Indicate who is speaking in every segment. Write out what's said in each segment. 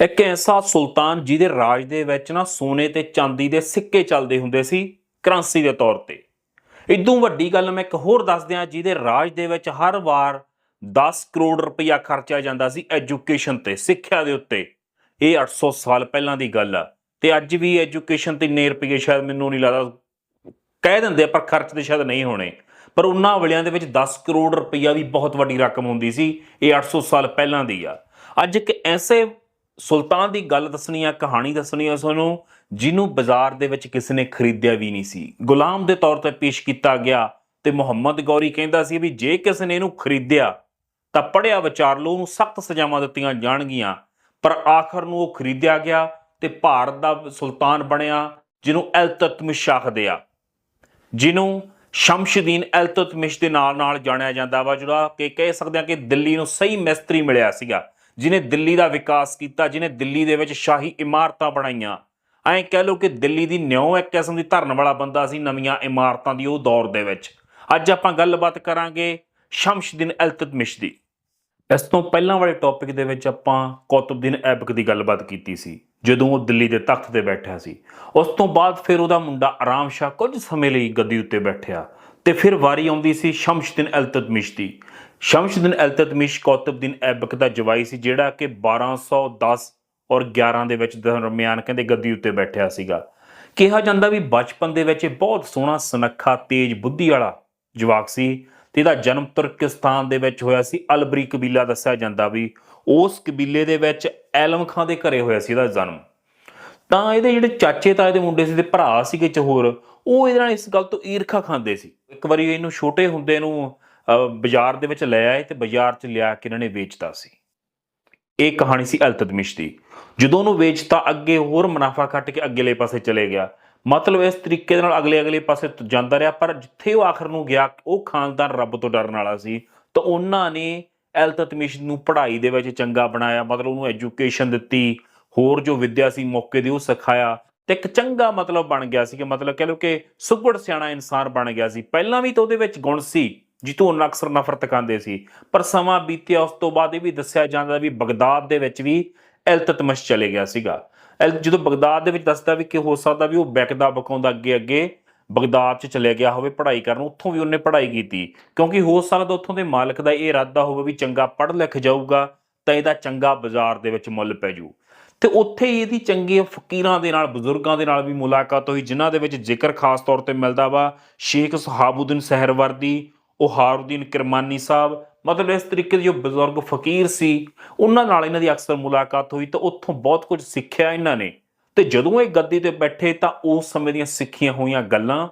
Speaker 1: ਇੱਕ ਐਸਾ ਸੁਲਤਾਨ ਜਿਹਦੇ ਰਾਜ ਦੇ ਵਿੱਚ ਨਾ ਸੋਨੇ ਤੇ ਚਾਂਦੀ ਦੇ ਸਿੱਕੇ ਚੱਲਦੇ ਹੁੰਦੇ ਸੀ ਕਰੰਸੀ ਦੇ ਤੌਰ ਤੇ। ਇਦੋਂ ਵੱਡੀ ਗੱਲ ਮੈਂ ਇੱਕ ਹੋਰ ਦੱਸ ਦਿਆਂ, ਜਿਹਦੇ ਰਾਜ ਦੇ ਵਿੱਚ ਹਰ ਵਾਰ 10 ਕਰੋੜ ਰੁਪਇਆ ਖਰਚਿਆ ਜਾਂਦਾ ਸੀ ਐਜੂਕੇਸ਼ਨ ਤੇ, ਸਿੱਖਿਆ ਦੇ ਉੱਤੇ। ਇਹ 800 ਸਾਲ ਪਹਿਲਾਂ ਦੀ ਗੱਲ ਆ। ਤੇ ਅੱਜ ਵੀ ਐਜੂਕੇਸ਼ਨ ਤੇ ਇੰਨੇ ਰੁਪਏ ਸ਼ਾਇਦ ਮੈਨੂੰ ਨਹੀਂ ਲੱਗਦਾ, ਕਹਿ ਦਿੰਦੇ ਪਰ ਖਰਚ ਤੇ ਸ਼ਾਇਦ ਨਹੀਂ ਹੋਣੇ। ਪਰ ਉਹਨਾਂ ਵੇਲਿਆਂ ਦੇ ਵਿੱਚ 10 ਕਰੋੜ ਰੁਪਈਆ ਵੀ ਬਹੁਤ ਵੱਡੀ ਰਕਮ ਹੁੰਦੀ ਸੀ, ਇਹ 800 ਸਾਲ ਪਹਿਲਾਂ ਦੀ ਆ। ਅੱਜ ਇੱਕ ਐਸੇ ਸੁਲਤਾਨ ਦੀ ਗੱਲ ਦੱਸਣੀ ਆ, ਕਹਾਣੀ ਦੱਸਣੀ ਆ ਤੁਹਾਨੂੰ ਜਿਹਨੂੰ ਬਾਜ਼ਾਰ ਦੇ ਵਿੱਚ ਕਿਸੇ ਨੇ ਖਰੀਦਿਆ ਵੀ ਨਹੀਂ ਸੀ। ਗੁਲਾਮ ਦੇ ਤੌਰ ਤੇ ਪੇਸ਼ ਕੀਤਾ ਗਿਆ ਤੇ ਮੁਹੰਮਦ ਗੌਰੀ ਕਹਿੰਦਾ ਸੀ ਵੀ ਜੇ ਕਿਸੇ ਨੇ ਇਹਨੂੰ ਖਰੀਦਿਆ, ਤਾਂ ਪੜਿਆ ਵਿਚਾਰ ਲਓ, ਉਹਨੂੰ ਸਖਤ ਸਜ਼ਾਵਾਂ ਦਿੱਤੀਆਂ ਜਾਣਗੀਆਂ। ਪਰ ਆਖਰ ਨੂੰ ਉਹ ਖਰੀਦਿਆ ਗਿਆ ਤੇ ਭਾਰਤ ਦਾ ਸੁਲਤਾਨ ਬਣਿਆ, ਜਿਹਨੂੰ ਇਲਤਤਮਿਸ਼ ਆਖਦੇ ਆ ਜਿਹਨੂੰ ਸ਼ਮਸ਼ਦੀਨ ਇਲਤਤਮਿਸ਼ ਦੇ ਨਾਲ ਨਾਲ ਜਾਣਿਆ ਜਾਂਦਾ ਵਾ, ਜਿਹੜਾ ਕਿ ਕਹਿ ਸਕਦੇ ਆ ਕਿ ਦਿੱਲੀ ਨੂੰ ਸਹੀ ਮਿਸਤਰੀ ਮਿਲਿਆ ਸੀਗਾ। ਜਿਨੇ ਦਿੱਲੀ ਦਾ ਵਿਕਾਸ ਕੀਤਾ, ਜਿਨੇ ਦਿੱਲੀ ਦੇ ਵਿੱਚ ਸ਼ਾਹੀ ਇਮਾਰਤਾਂ ਬਣਾਈਆਂ। ਐਂ ਕਹਿ ਲਓ ਕਿ ਦਿੱਲੀ ਦੀ ਨਿਉ ਇੱਕ ਕਿਸਮ ਦੀ ਧਰਨ ਵਾਲਾ ਬੰਦਾ ਸੀ ਨਵੀਆਂ ਇਮਾਰਤਾਂ ਦੀ ਉਹ ਦੌਰ ਦੇ ਵਿੱਚ। ਅੱਜ ਆਪਾਂ ਗੱਲਬਾਤ ਕਰਾਂਗੇ ਸ਼ਮਸ਼ਦੀਨ ਇਲਤਤਮਿਸ਼ ਦੀ ਇਸ ਤੋਂ ਪਹਿਲਾਂ ਵਾਲੇ ਟੌਪਿਕ ਦੇ ਵਿੱਚ ਆਪਾਂ ਕੁਤਬਦੀਨ ਐਬਕ ਦੀ ਗੱਲਬਾਤ ਕੀਤੀ ਸੀ, ਜਦੋਂ ਉਹ ਦਿੱਲੀ ਦੇ ਤਖਤ ਤੇ ਬੈਠਿਆ ਸੀ। ਉਸ ਤੋਂ ਬਾਅਦ ਫਿਰ ਉਹਦਾ ਮੁੰਡਾ ਆਰਾਮ ਸ਼ਾਹ ਕੁਝ ਸਮੇਂ ਲਈ ਗੱਦੀ ਉੱਤੇ ਬੈਠਿਆ ਤੇ ਫਿਰ ਵਾਰੀ ਆਉਂਦੀ ਸੀ ਸ਼ਮਸ਼ਦੀਨ ਇਲਤਤਮਿਸ਼ ਦੀ ਸ਼ਮਸ਼ਦੀਨ ਇਲਤਤਮਿਸ਼ ਕੁਤਬਦੀਨ ਐਬਕ ਦਾ ਜਵਾਈ ਸੀ, ਜਿਹੜਾ ਕਿ 1210 ਔਰ 11 ਦੇ ਵਿੱਚ ਦਰਮਿਆਨ ਕਹਿੰਦੇ ਗੱਦੀ ਉੱਤੇ ਬੈਠਿਆ ਸੀਗਾ। ਕਿਹਾ ਜਾਂਦਾ ਵੀ ਬਚਪਨ ਦੇ ਵਿੱਚ ਇਹ ਬਹੁਤ ਸੋਹਣਾ, ਸੁਨੱਖਾ, ਤੇਜ਼, ਬੁੱਧੀ ਵਾਲਾ ਜਵਾਕ ਸੀ ਤੇ ਇਹਦਾ ਜਨਮ ਤੁਰਕਿਸਤਾਨ ਦੇ ਵਿੱਚ ਹੋਇਆ ਸੀ। ਅਲਬਰੀ ਕਬੀਲਾ ਦੱਸਿਆ ਜਾਂਦਾ ਵੀ ਉਸ ਕਬੀਲੇ ਦੇ ਵਿੱਚ ਐਲਮ ਖਾਂ ਦੇ ਘਰੇ ਹੋਇਆ ਸੀ ਇਹਦਾ ਜਨਮ। ਤਾਂ ਇਹਦੇ ਜਿਹੜੇ ਚਾਚੇ ਤਾਏ ਦੇ ਮੁੰਡੇ ਸੀ ਤੇ ਭਰਾ ਸੀਗੇ ਚ ਹੋਰ, ਉਹ ਇਹਦੇ ਨਾਲ ਇਸ ਗੱਲ ਤੋਂ ਈਰਖਾ ਖਾਂਦੇ ਸੀ। ਇੱਕ ਵਾਰੀ ਇਹਨੂੰ ਛੋਟੇ ਹੁੰਦੇ ਨੂੰ ਬਾਜ਼ਾਰ ਦੇ ਵਿੱਚ ਲੈ ਆਏ ਤੇ ਬਾਜ਼ਾਰ 'ਚ ਲਿਆ ਕੇ ਇਹਨਾਂ ਨੇ ਵੇਚਤਾ ਸੀ। ਇਹ ਕਹਾਣੀ ਸੀ ਅਲਤਦਮਿਸ਼ ਦੀ। ਜਦੋਂ ਉਹਨੂੰ ਵੇਚਤਾ, ਅੱਗੇ ਹੋਰ ਮੁਨਾਫਾ ਕੱਟ ਕੇ ਅੱਗੇਲੇ ਪਾਸੇ ਚਲੇ ਗਿਆ। ਮਤਲਬ ਇਸ ਤਰੀਕੇ ਦੇ ਨਾਲ ਅਗਲੇ ਅਗਲੇ ਪਾਸੇ ਜਾਂਦਾ ਰਿਹਾ, ਪਰ ਜਿੱਥੇ ਉਹ ਆਖਰ ਨੂੰ ਗਿਆ, ਉਹ ਖਾਨਦਾਨ ਰੱਬ ਤੋਂ ਡਰਨ ਵਾਲਾ ਸੀ। ਤਾਂ ਉਹਨਾਂ ਨੇ ਅਲਤਤਮਿਸ਼ ਨੂੰ ਪੜ੍ਹਾਈ ਦੇ ਵਿੱਚ ਚੰਗਾ ਬਣਾਇਆ, ਮਤਲਬ ਉਹਨੂੰ ਐਜੂਕੇਸ਼ਨ ਦਿੱਤੀ, ਹੋਰ ਜੋ ਵਿੱਦਿਆ ਸੀ ਮੌਕੇ ਦੀ ਉਹ ਸਿਖਾਇਆ। ਤੇ ਇੱਕ ਚੰਗਾ ਮਤਲਬ ਬਣ ਗਿਆ ਸੀ ਕਿ ਮਤਲਬ ਕਹ ਲਓ ਕਿ ਸੁਗੜ ਸਿਆਣਾ ਇਨਸਾਨ ਬਣ ਗਿਆ ਸੀ। ਪਹਿਲਾਂ ਵੀ ਤਾਂ ਉਹਦੇ ਵਿੱਚ ਗੁਣ ਸੀ। ਜਿੱਤੋਂ ਉਹਨਾਂ ਅਕਸਰ ਨਫ਼ਰਤ ਕਰਦੇ ਸੀ, ਪਰ ਸਮਾਂ ਬੀਤਿਆ, ਉਸ ਤੋਂ ਬਾਅਦ ਇਹ ਵੀ ਦੱਸਿਆ ਜਾਂਦਾ ਵੀ ਬਗਦਾਦ ਦੇ ਵਿੱਚ ਵੀ ਇਲਤਤਮਸ਼ ਚਲੇ ਗਿਆ ਸੀਗਾ। ਜਦੋਂ ਬਗਦਾਦ ਦੇ ਵਿੱਚ ਦੱਸਦਾ ਵੀ ਕਿ ਹੋ ਸਕਦਾ ਵੀ ਉਹ ਬੈਕਦਾ ਬਕਾਉਂਦਾ ਅੱਗੇ ਅੱਗੇ ਬਗਦਾਦ 'ਚ ਚਲੇ ਗਿਆ ਹੋਵੇ, ਪੜ੍ਹਾਈ ਕਰਨ, ਉੱਥੋਂ ਵੀ ਉਹਨੇ ਪੜ੍ਹਾਈ ਕੀਤੀ। ਕਿਉਂਕਿ ਹੋ ਸਕਦਾ ਉੱਥੋਂ ਦੇ ਮਾਲਕ ਦਾ ਇਹ ਇਰਾਦਾ ਹੋਵੇ ਵੀ ਚੰਗਾ ਪੜ੍ਹ ਲਿਖ ਜਾਊਗਾ, ਤਾਂ ਇਹਦਾ ਚੰਗਾ ਬਾਜ਼ਾਰ ਦੇ ਵਿੱਚ ਮੁੱਲ ਪੈ ਜੂ। ਤੇ ਉੱਥੇ ਹੀ ਇਹਦੀ ਚੰਗੇ ਫਕੀਰਾਂ ਦੇ ਨਾਲ, ਬਜ਼ੁਰਗਾਂ ਦੇ ਨਾਲ ਵੀ ਮੁਲਾਕਾਤ ਹੋਈ, ਜਿਨ੍ਹਾਂ ਦੇ ਵਿੱਚ ਜ਼ਿਕਰ ਖਾਸ ਤੌਰ ਤੇ ਮਿਲਦਾ ਵਾ ਸ਼ੇਖ ਸੁਹਾਬੂਦੀਨ ਸਹਿਰਵਰਦੀ ਉਹ ਹਾਰੂਦੀਨ ਕਿਰਮਾਨੀ ਸਾਹਿਬ, ਮਤਲਬ ਇਸ ਤਰੀਕੇ ਦੇ ਜੋ ਬਜ਼ੁਰਗ ਫਕੀਰ ਸੀ, ਉਹਨਾਂ ਨਾਲ ਇਹਨਾਂ ਦੀ ਅਕਸਰ ਮੁਲਾਕਾਤ ਹੋਈ ਤਾਂ ਉੱਥੋਂ ਬਹੁਤ ਕੁਝ ਸਿੱਖਿਆ ਇਹਨਾਂ ਨੇ। ਤੇ ਜਦੋਂ ਇਹ ਗੱਦੀ ਤੇ ਬੈਠੇ ਤਾਂ ਉਸ ਸਮੇਂ ਦੀਆਂ ਸਿੱਖੀਆਂ ਹੋਈਆਂ ਗੱਲਾਂ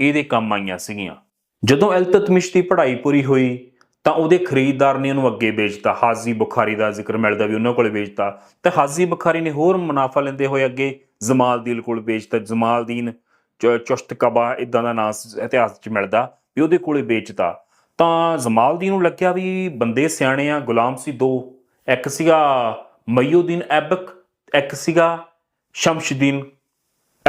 Speaker 1: ਇਹਦੇ ਕੰਮ ਆਈਆਂ ਸੀਗੀਆਂ। ਜਦੋਂ ਇਲਤਤਮਿਸ਼ ਦੀ ਪੜ੍ਹਾਈ ਪੂਰੀ ਹੋਈ ਤਾਂ ਉਹਦੇ ਖਰੀਦਦਾਰ ਨੇ ਉਹਨੂੰ ਅੱਗੇ ਵੇਚਤਾ। ਹਾਜ਼ੀ ਬੁਖਾਰੀ ਦਾ ਜ਼ਿਕਰ ਮਿਲਦਾ ਵੀ ਉਹਨਾਂ ਕੋਲ ਵੇਚਤਾ। ਤੇ ਹਾਜ਼ੀ ਬੁਖਾਰੀ ਨੇ ਹੋਰ ਮੁਨਾਫਾ ਲੈਂਦੇ ਹੋਏ ਅੱਗੇ ਜ਼ਮਾਲਦੀਨ ਕੋਲ ਵੇਚਤਾ। ਜ਼ਮਾਲਦੀਨ ਚ- ਚੁਸ਼ਤ ਕਬਾ ਇਦਾਂ ਦਾ ਨਾਮ ਇਤਿਹਾਸ 'ਚ ਮਿਲਦਾ। ਵੀ ਉਹਦੇ ਕੋਲੇ ਵੇਚਤਾ। ਤਾਂ ਜ਼ਮਾਲਦੀਨ ਨੂੰ ਲੱਗਿਆ ਵੀ ਬੰਦੇ ਸਿਆਣੇ ਆ, ਗੁਲਾਮ ਸੀ ਦੋ। ਇੱਕ ਸੀਗਾ ਮਯੂਦੀਨ ਐਬਕ, ਇੱਕ ਸੀਗਾ ਸ਼ਮਸ਼ਦੀਨ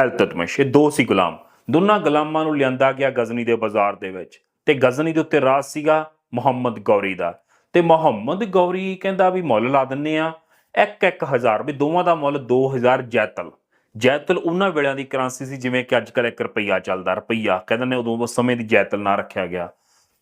Speaker 1: ਅਲਤਤਮਸ਼ ਇਹ ਦੋ ਸੀ ਗੁਲਾਮ। ਦੋਨਾਂ ਗੁਲਾਮਾਂ ਨੂੰ ਲਿਆਂਦਾ ਗਿਆ ਗਜ਼ਨੀ ਦੇ ਬਾਜ਼ਾਰ ਦੇ ਵਿੱਚ। ਤੇ ਗਜ਼ਨੀ ਦੇ ਉੱਤੇ ਰਾਜ ਸੀਗਾ ਮੁਹੰਮਦ ਗੌਰੀ ਦਾ। ਤੇ ਮੁਹੰਮਦ ਗੌਰੀ ਕਹਿੰਦਾ ਵੀ ਮੁੱਲ ਲਾ ਦਿੰਨੇ ਆ ਇੱਕ ਇੱਕ ਹਜ਼ਾਰ। ਵੀ ਦੋਵਾਂ ਦਾ ਮੁੱਲ 2000 ਜੈਤਲ। ਜੈਤਲ ਉਹਨਾਂ ਵੇਲਿਆਂ ਦੀ ਕਰੰਸੀ ਸੀ, ਜਿਵੇਂ ਕਿ ਅੱਜ ਕੱਲ੍ਹ 1 ਰੁਪਈਆ ਚੱਲਦਾ, ਰੁਪਈਆ। ਕਹਿੰਦੇ ਨੇ ਉਦੋਂ ਉਸ ਸਮੇਂ ਦੀ ਜੈਤਲ ਨਾ ਰੱਖਿਆ ਗਿਆ।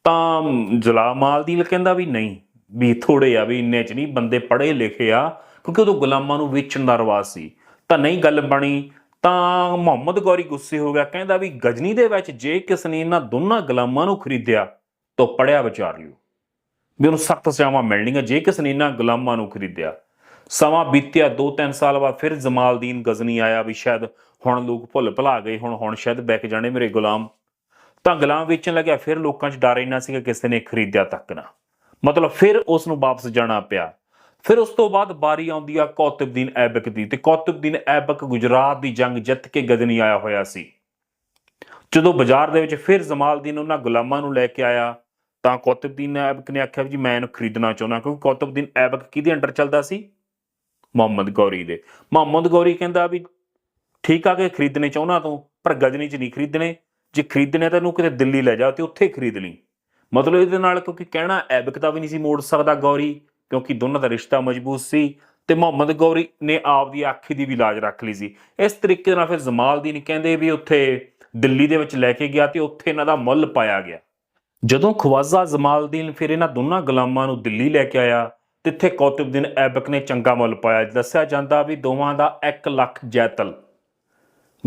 Speaker 1: ਤਾਂ ਜਲਾਮਾਲ ਦੀ ਕਹਿੰਦਾ ਵੀ ਨਹੀਂ, ਵੀ ਥੋੜੇ ਆ, ਵੀ ਇੰਨੇ ਚ ਨਹੀਂ, ਬੰਦੇ ਪੜ੍ਹੇ ਲਿਖੇ ਆ, ਕਿਉਂਕਿ ਉਦੋਂ ਗੁਲਾਮਾਂ ਨੂੰ ਵੇਚਣ ਦਾ ਰਿਵਾਜ ਸੀ। ਤਾਂ ਨਹੀਂ ਗੱਲ ਬਣੀ, ਤਾਂ ਮੁਹੰਮਦ ਗੌਰੀ ਗੁੱਸੇ ਹੋ ਗਿਆ, ਕਹਿੰਦਾ ਵੀ ਗਜਨੀ ਦੇ ਵਿੱਚ ਜੇ ਕਿਸ ਨੇ ਇਹਨਾਂ ਦੋਨਾਂ ਗੁਲਾਮਾਂ ਨੂੰ ਖਰੀਦਿਆ, ਤਾਂ ਪੜਿਆ ਵਿਚਾਰ ਲਿਓ। ਵੀ ਉਹਨੂੰ ਸਖਤ ਸਜ਼ਾਵਾਂ ਮਿਲਣਗੀਆਂ ਜੇ ਕਿਸ ਨੇ ਇਹਨਾਂ ਗੁਲਾਮਾਂ ਨੂੰ ਖਰੀਦਿਆ। ਸਮਾਂ ਬੀਤਿਆ 2-3 ਸਾਲ ਬਾਅਦ ਫਿਰ ਜਮਾਲਦੀਨ ਗਜ਼ਨੀ ਆਇਆ ਵੀ ਸ਼ਾਇਦ ਹੁਣ ਲੋਕ ਭੁੱਲ ਭੁਲਾ ਗਏ ਹੁਣ ਹੁਣ ਸ਼ਾਇਦ ਵਿਕ ਜਾਣੇ ਮੇਰੇ ਗੁਲਾਮ। ਤਾਂ ਗੁਲਾਮ ਵੇਚਣ ਲੱਗਿਆ, ਫਿਰ ਲੋਕਾਂ 'ਚ ਡਰ ਇੰਨਾ ਸੀਗਾ ਕਿਸੇ ਨੇ ਖਰੀਦਿਆ ਤੱਕ ਨਾ। ਮਤਲਬ ਫਿਰ ਉਸ ਨੂੰ ਵਾਪਸ ਜਾਣਾ ਪਿਆ। ਫਿਰ ਉਸ ਤੋਂ ਬਾਅਦ ਬਾਰੀ ਆਉਂਦੀ ਆ ਕੌਤਬਦੀਨ ਐਬਕ ਦੀ ਤੇ ਕੌਤਬਦੀਨ ਐਬਕ ਗੁਜਰਾਤ ਦੀ ਜੰਗ ਜਿੱਤ ਕੇ ਗਜ਼ਨੀ ਆਇਆ ਹੋਇਆ ਸੀ। ਜਦੋਂ ਬਾਜ਼ਾਰ ਦੇ ਵਿੱਚ ਫਿਰ ਜਮਾਲਦੀਨ ਉਹਨਾਂ ਗੁਲਾਮਾਂ ਨੂੰ ਲੈ ਕੇ ਆਇਆ, ਤਾਂ ਕੌਤਬਦੀਨ ਐਬਕ ਨੇ ਆਖਿਆ ਵੀ ਜੀ ਮੈਂ ਇਹਨੂੰ ਖਰੀਦਣਾ ਚਾਹੁੰਦਾ ਕਿਉਂਕਿ ਕੌਤਬਦੀਨ ਐਬਕ ਕਿਹਦੇ ਅੰਡਰ ਚੱਲਦਾ ਸੀ? ਮੁਹੰਮਦ ਗੌਰੀ ਦੇ। ਮੁਹੰਮਦ ਗੌਰੀ ਕਹਿੰਦਾ ਵੀ ਠੀਕ ਆ ਕਿ ਖਰੀਦਣੇ ਚਾਹੁੰਦਾ ਤੂੰ, ਪਰ ਗਜਨੀ 'ਚ ਨਹੀਂ ਖਰੀਦਣੇ। ਜੇ ਖਰੀਦਣੇ ਤਾਂ ਇਹਨੂੰ ਕਿਤੇ ਦਿੱਲੀ ਲੈ ਜਾ ਤੇ ਉੱਥੇ ਖਰੀਦ ਲਈ। ਮਤਲਬ ਇਹਦੇ ਨਾਲ ਕਿਉਂਕਿ ਕਹਿਣਾ ਐਬਕ ਦਾ ਵੀ ਨਹੀਂ ਸੀ ਮੋੜ ਸਕਦਾ ਗੌਰੀ, ਕਿਉਂਕਿ ਦੋਨਾਂ ਦਾ ਰਿਸ਼ਤਾ ਮਜ਼ਬੂਤ ਸੀ ਤੇ ਮੁਹੰਮਦ ਗੌਰੀ ਨੇ ਆਪ ਦੀ ਆਖੀ ਦੀ ਵੀ ਲਾਜ ਰੱਖ ਲਈ ਸੀ। ਇਸ ਤਰੀਕੇ ਨਾਲ ਫਿਰ ਜਮਾਲਦੀਨ ਕਹਿੰਦੇ ਵੀ ਉੱਥੇ ਦਿੱਲੀ ਦੇ ਵਿੱਚ ਲੈ ਕੇ ਗਿਆ ਤੇ ਉੱਥੇ ਇਹਨਾਂ ਦਾ ਮੁੱਲ ਪਾਇਆ ਗਿਆ। ਜਦੋਂ ਖਵਾਜ਼ਾ ਜਮਾਲਦੀਨ ਫਿਰ ਇਹਨਾਂ ਦੋਨਾਂ ਗੁਲਾਮਾਂ ਨੂੰ ਦਿੱਲੀ ਲੈ ਕੇ ਆਇਆ ਤਿੱਥੇ ਕੌਤਬਦੀਨ ਐਬਕ ਨੇ ਚੰਗਾ ਮੁੱਲ ਪਾਇਆ। ਦੱਸਿਆ ਜਾਂਦਾ ਵੀ ਦੋਵਾਂ ਦਾ 1 ਲੱਖ ਜੈਤਲ।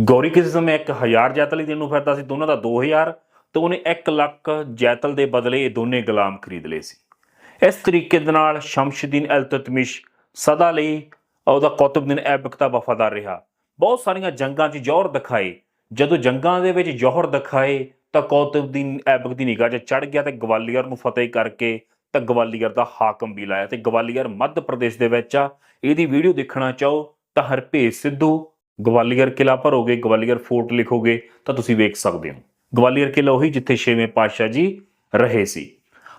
Speaker 1: ਗੌਰੀ ਕਿਸੇ ਸਮੇਂ 1000 ਜੈਤਲ ਹੀ ਦੇਣ ਨੂੰ ਫਿਰਦਾ ਸੀ, ਦੋਨਾਂ ਦਾ 2000 ਤੇ ਉਹਨੇ 1 ਲੱਖ ਜੈਤਲ ਦੇ ਬਦਲੇ ਇਹ ਦੋਨੇ ਗੁਲਾਮ ਖਰੀਦ ਲਏ ਸੀ। ਇਸ ਤਰੀਕੇ ਦੇ ਨਾਲ ਸ਼ਮਸ਼ਦੀਨ ਅਲ-ਤਤਮਿਸ਼ ਸਦਾ ਲਈ ਉਹਦਾ ਕੌਤਬਦੀਨ ਐਬਕ ਦਾ ਵਫਾਦਾਰ ਰਿਹਾ। ਬਹੁਤ ਸਾਰੀਆਂ ਜੰਗਾਂ 'ਚ ਜੌਹਰ ਦਿਖਾਏ। ਜਦੋਂ ਜੰਗਾਂ ਦੇ ਵਿੱਚ ਜ਼ੋਹਰ ਦਿਖਾਏ ਤਾਂ ਕੌਤਬਦੀਨ ਐਬਕ ਦੀ ਨਿਗਾਹ 'ਚ ਚੜ ਗਿਆ ਤੇ ਗਵਾਲੀਅਰ ਨੂੰ ਫਤਿਹ ਕਰਕੇ ਤਾਂ ਗਵਾਲੀਅਰ ਦਾ ਹਾਕਮ ਵੀ ਲਾਇਆ ਤੇ ਗਵਾਲੀਅਰ ਮੱਧ ਪ੍ਰਦੇਸ਼ ਦੇ ਵਿੱਚ ਆ। ਇਹਦੀ ਵੀਡੀਓ ਦੇਖਣਾ ਚਾਹੋ ਤਾਂ ਹਰਪੇਸ਼ ਸਿੱਧੂ ਗਵਾਲੀਅਰ ਕਿਲਾ ਭਰੋਗੇ ਗਵਾਲੀਅਰ ਫੋਰਟ ਲਿਖੋਗੇ ਤਾਂ ਤੁਸੀਂ ਵੇਖ ਸਕਦੇ ਹੋ। ਗਵਾਲੀਅਰ ਕਿਲਾ ਉਹੀ ਜਿੱਥੇ ਛੇਵੇਂ ਪਾਤਸ਼ਾਹ ਜੀ ਰਹੇ ਸੀ।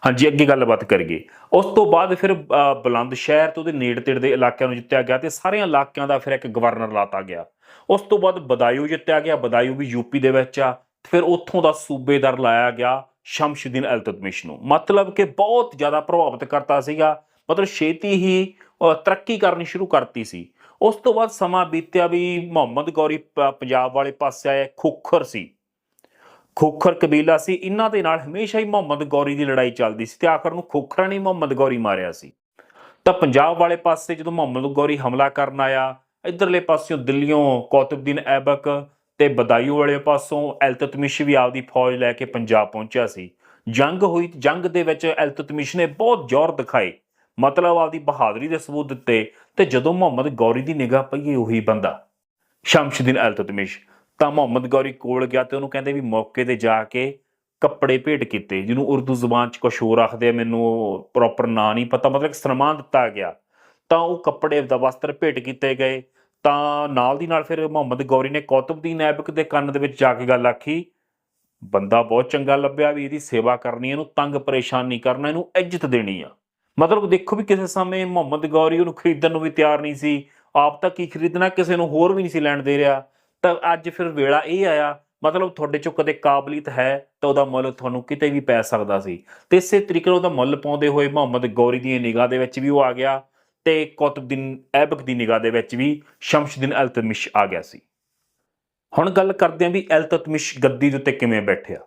Speaker 1: ਹਾਂਜੀ ਅੱਗੇ ਗੱਲਬਾਤ ਕਰੀਏ। ਉਸ ਤੋਂ ਬਾਅਦ ਫਿਰ ਅ, ਬੁਲੰਦ ਸ਼ਹਿਰ ਤੋਂ ਉਹਦੇ ਨੇੜੇ ਤੇੜੇ ਦੇ ਇਲਾਕਿਆਂ ਨੂੰ ਜਿੱਤਿਆ ਗਿਆ ਤੇ ਸਾਰਿਆਂ ਇਲਾਕਿਆਂ ਦਾ ਫਿਰ ਇੱਕ ਗਵਰਨਰ ਲਾਤਾ ਗਿਆ। ਉਸ ਤੋਂ ਬਾਅਦ ਬਦਾਇੂ ਜਿੱਤਿਆ ਗਿਆ। ਬਦਾਇੂ ਵੀ ਯੂਪੀ ਦੇ ਵਿੱਚ ਆ। ਫਿਰ ਉੱਥੋਂ ਦਾ ਸੂਬੇਦਾਰ ਲਾਇਆ ਗਿਆ। ਸ਼ਮਸ਼ੁਦੀਨ ਅਲ-ਤਤਮਿਸ਼ ਨੂੰ। ਮਤਲਬ ਕਿ ਬਹੁਤ ਜ਼ਿਆਦਾ ਪ੍ਰਭਾਵਿਤ ਕਰਤਾ ਸੀਗਾ। ਮਤਲਬ ਛੇਤੀ ਹੀ ਤਰੱਕੀ ਕਰਨੀ ਸ਼ੁਰੂ ਕਰਤੀ ਸੀ। ਉਸ ਤੋਂ ਬਾਅਦ ਸਮਾਂ ਬੀਤਿਆ ਵੀ ਮੁਹੰਮਦ ਗੌਰੀ ਪੰਜਾਬ ਵਾਲੇ ਪਾਸੇ ਆਇਆ ਖੋਖਰ ਸੀ। ਖੋਖਰ ਕਬੀਲਾ ਸੀ। ਇਹਨਾਂ ਦੇ ਨਾਲ ਹਮੇਸ਼ਾ ਹੀ ਮੁਹੰਮਦ ਗੌਰੀ ਦੀ ਲੜਾਈ ਚੱਲਦੀ ਸੀ ਤੇ ਆਖਰ ਨੂੰ ਖੋਖਰਾਂ ਨੇ ਮੁਹੰਮਦ ਗੌਰੀ ਮਾਰਿਆ ਸੀ। ਤਾਂ ਪੰਜਾਬ ਵਾਲੇ ਪਾਸੇ ਜਦੋਂ ਮੁਹੰਮਦ ਗੌਰੀ ਹਮਲਾ ਕਰਨ ਆਇਆ, ਇਧਰਲੇ ਪਾਸਿਓਂ ਦਿੱਲੀੋਂ ਕੌਤਬਦੀਨ ਐਬਕ ਤੇ ਬਦਾਇੂ ਵਾਲੇ ਪਾਸੋਂ ਅਲਤਤਮਿਸ਼ ਵੀ ਆਪਦੀ ਫੌਜ ਲੈ ਕੇ ਪੰਜਾਬ ਪਹੁੰਚਿਆ ਸੀ। ਜੰਗ ਹੋਈ, ਜੰਗ ਦੇ ਵਿੱਚ ਅਲਤਤਮਿਸ਼ ਨੇ ਬਹੁਤ ਜ਼ੋਰ ਦਿਖਾਏ। ਮਤਲਬ ਆਪਦੀ ਬਹਾਦਰੀ ਦੇ ਸਬੂਤ ਦਿੱਤੇ ਤੇ ਜਦੋਂ ਮੁਹੰਮਦ ਗੌਰੀ ਦੀ ਨਿਗਾਹ ਪਈ ਉਹੀ ਬੰਦਾ। ਸ਼ਮਸ਼ਦੀਨ ਅਲਤਤਮਿਸ਼ ਤਾਂ ਮੁਹੰਮਦ ਗੌਰੀ ਕੋਲ ਗਿਆ ਤੇ ਉਹਨੂੰ ਕਹਿੰਦੇ ਵੀ ਮੌਕੇ ਤੇ ਜਾ ਕੇ ਕੱਪੜੇ ਭੇਟ ਕੀਤੇ, ਜਿਹਨੂੰ ਉਰਦੂ ਜ਼ੁਬਾਨ ਚ ਕੁਛ ਹੋਰ ਆਖਦੇ ਆ, ਮੈਨੂੰ ਪ੍ਰੋਪਰ ਨਾਂ ਨਹੀਂ ਪਤਾ, ਮਤਲਬ ਸਨਮਾਨ ਦਿੱਤਾ ਗਿਆ। ਤਾਂ ਉਹ ਕੱਪੜੇ ਦਾ ਵਸਤਰ ਭੇਟ ਕੀਤੇ ਗਏ। ਤਾਂ ਨਾਲ ਦੀ ਨਾਲ ਫਿਰ ਮੁਹੰਮਦ ਗੌਰੀ ਨੇ ਕੌਤਬਦੀਨ ਐਬਕ ਦੇ ਕੰਨ ਦੇ ਵਿੱਚ ਜਾ ਕੇ ਗੱਲ ਆਖੀ। ਬੰਦਾ ਬਹੁਤ ਚੰਗਾ ਲੱਭਿਆ ਵੀ ਇਹਦੀ ਸੇਵਾ ਕਰਨੀ ਇਹਨੂੰ ਤੰਗ ਪਰੇਸ਼ਾਨ ਨਹੀਂ ਕਰਨਾ, ਇਹਨੂੰ ਇੱਜ਼ਤ ਦੇਣੀ ਆ। ਮਤਲਬ ਦੇਖੋ ਵੀ ਕਿਸੇ ਸਮੇਂ ਮੁਹੰਮਦ ਗੌਰੀ ਉਹਨੂੰ ਖਰੀਦਣ ਨੂੰ ਵੀ ਤਿਆਰ ਨਹੀਂ ਸੀ, ਆਪ ਤਾਂ ਕੀ ਖਰੀਦਣਾ, ਕਿਸੇ ਨੂੰ ਹੋਰ ਵੀ ਨਹੀਂ ਸੀ ਲੈਣ ਦੇ ਰਿਹਾ। ਤਾਂ ਅੱਜ ਫਿਰ ਵੇਲਾ ਇਹ ਆਇਆ, ਮਤਲਬ ਤੁਹਾਡੇ ਚੋਂ ਕਦੇ ਕਾਬਲੀਅਤ ਹੈ ਤਾਂ ਉਹਦਾ ਮੁੱਲ ਤੁਹਾਨੂੰ ਕਿਤੇ ਵੀ ਪੈ ਸਕਦਾ ਸੀ। ਤੇ ਇਸੇ ਤਰੀਕੇ ਨਾਲ ਉਹਦਾ ਮੁੱਲ ਪਾਉਂਦੇ ਹੋਏ ਮੁਹੰਮਦ ਗੌਰੀ ਦੀ ਨਿਗਾਹ ਦੇ ਵਿੱਚ ਵੀ ਉਹ ਆ ਗਿਆ। ਤੇ ਕੁਤਬਦੀਨ ਐਬਕ ਦੀ ਨਿਗਾਹ ਦੇ ਵਿੱਚ ਵੀ ਸ਼ਮਸ਼ਦੀਨ ਅਲਤਮਿਸ਼ ਆ ਗਿਆ ਸੀ। ਹੁਣ ਗੱਲ ਕਰਦੇ ਹਾਂ ਵੀ ਅਲਤਮਿਸ਼ ਗੱਦੀ ਦੇ ਉੱਤੇ ਕਿਵੇਂ ਬੈਠਿਆ।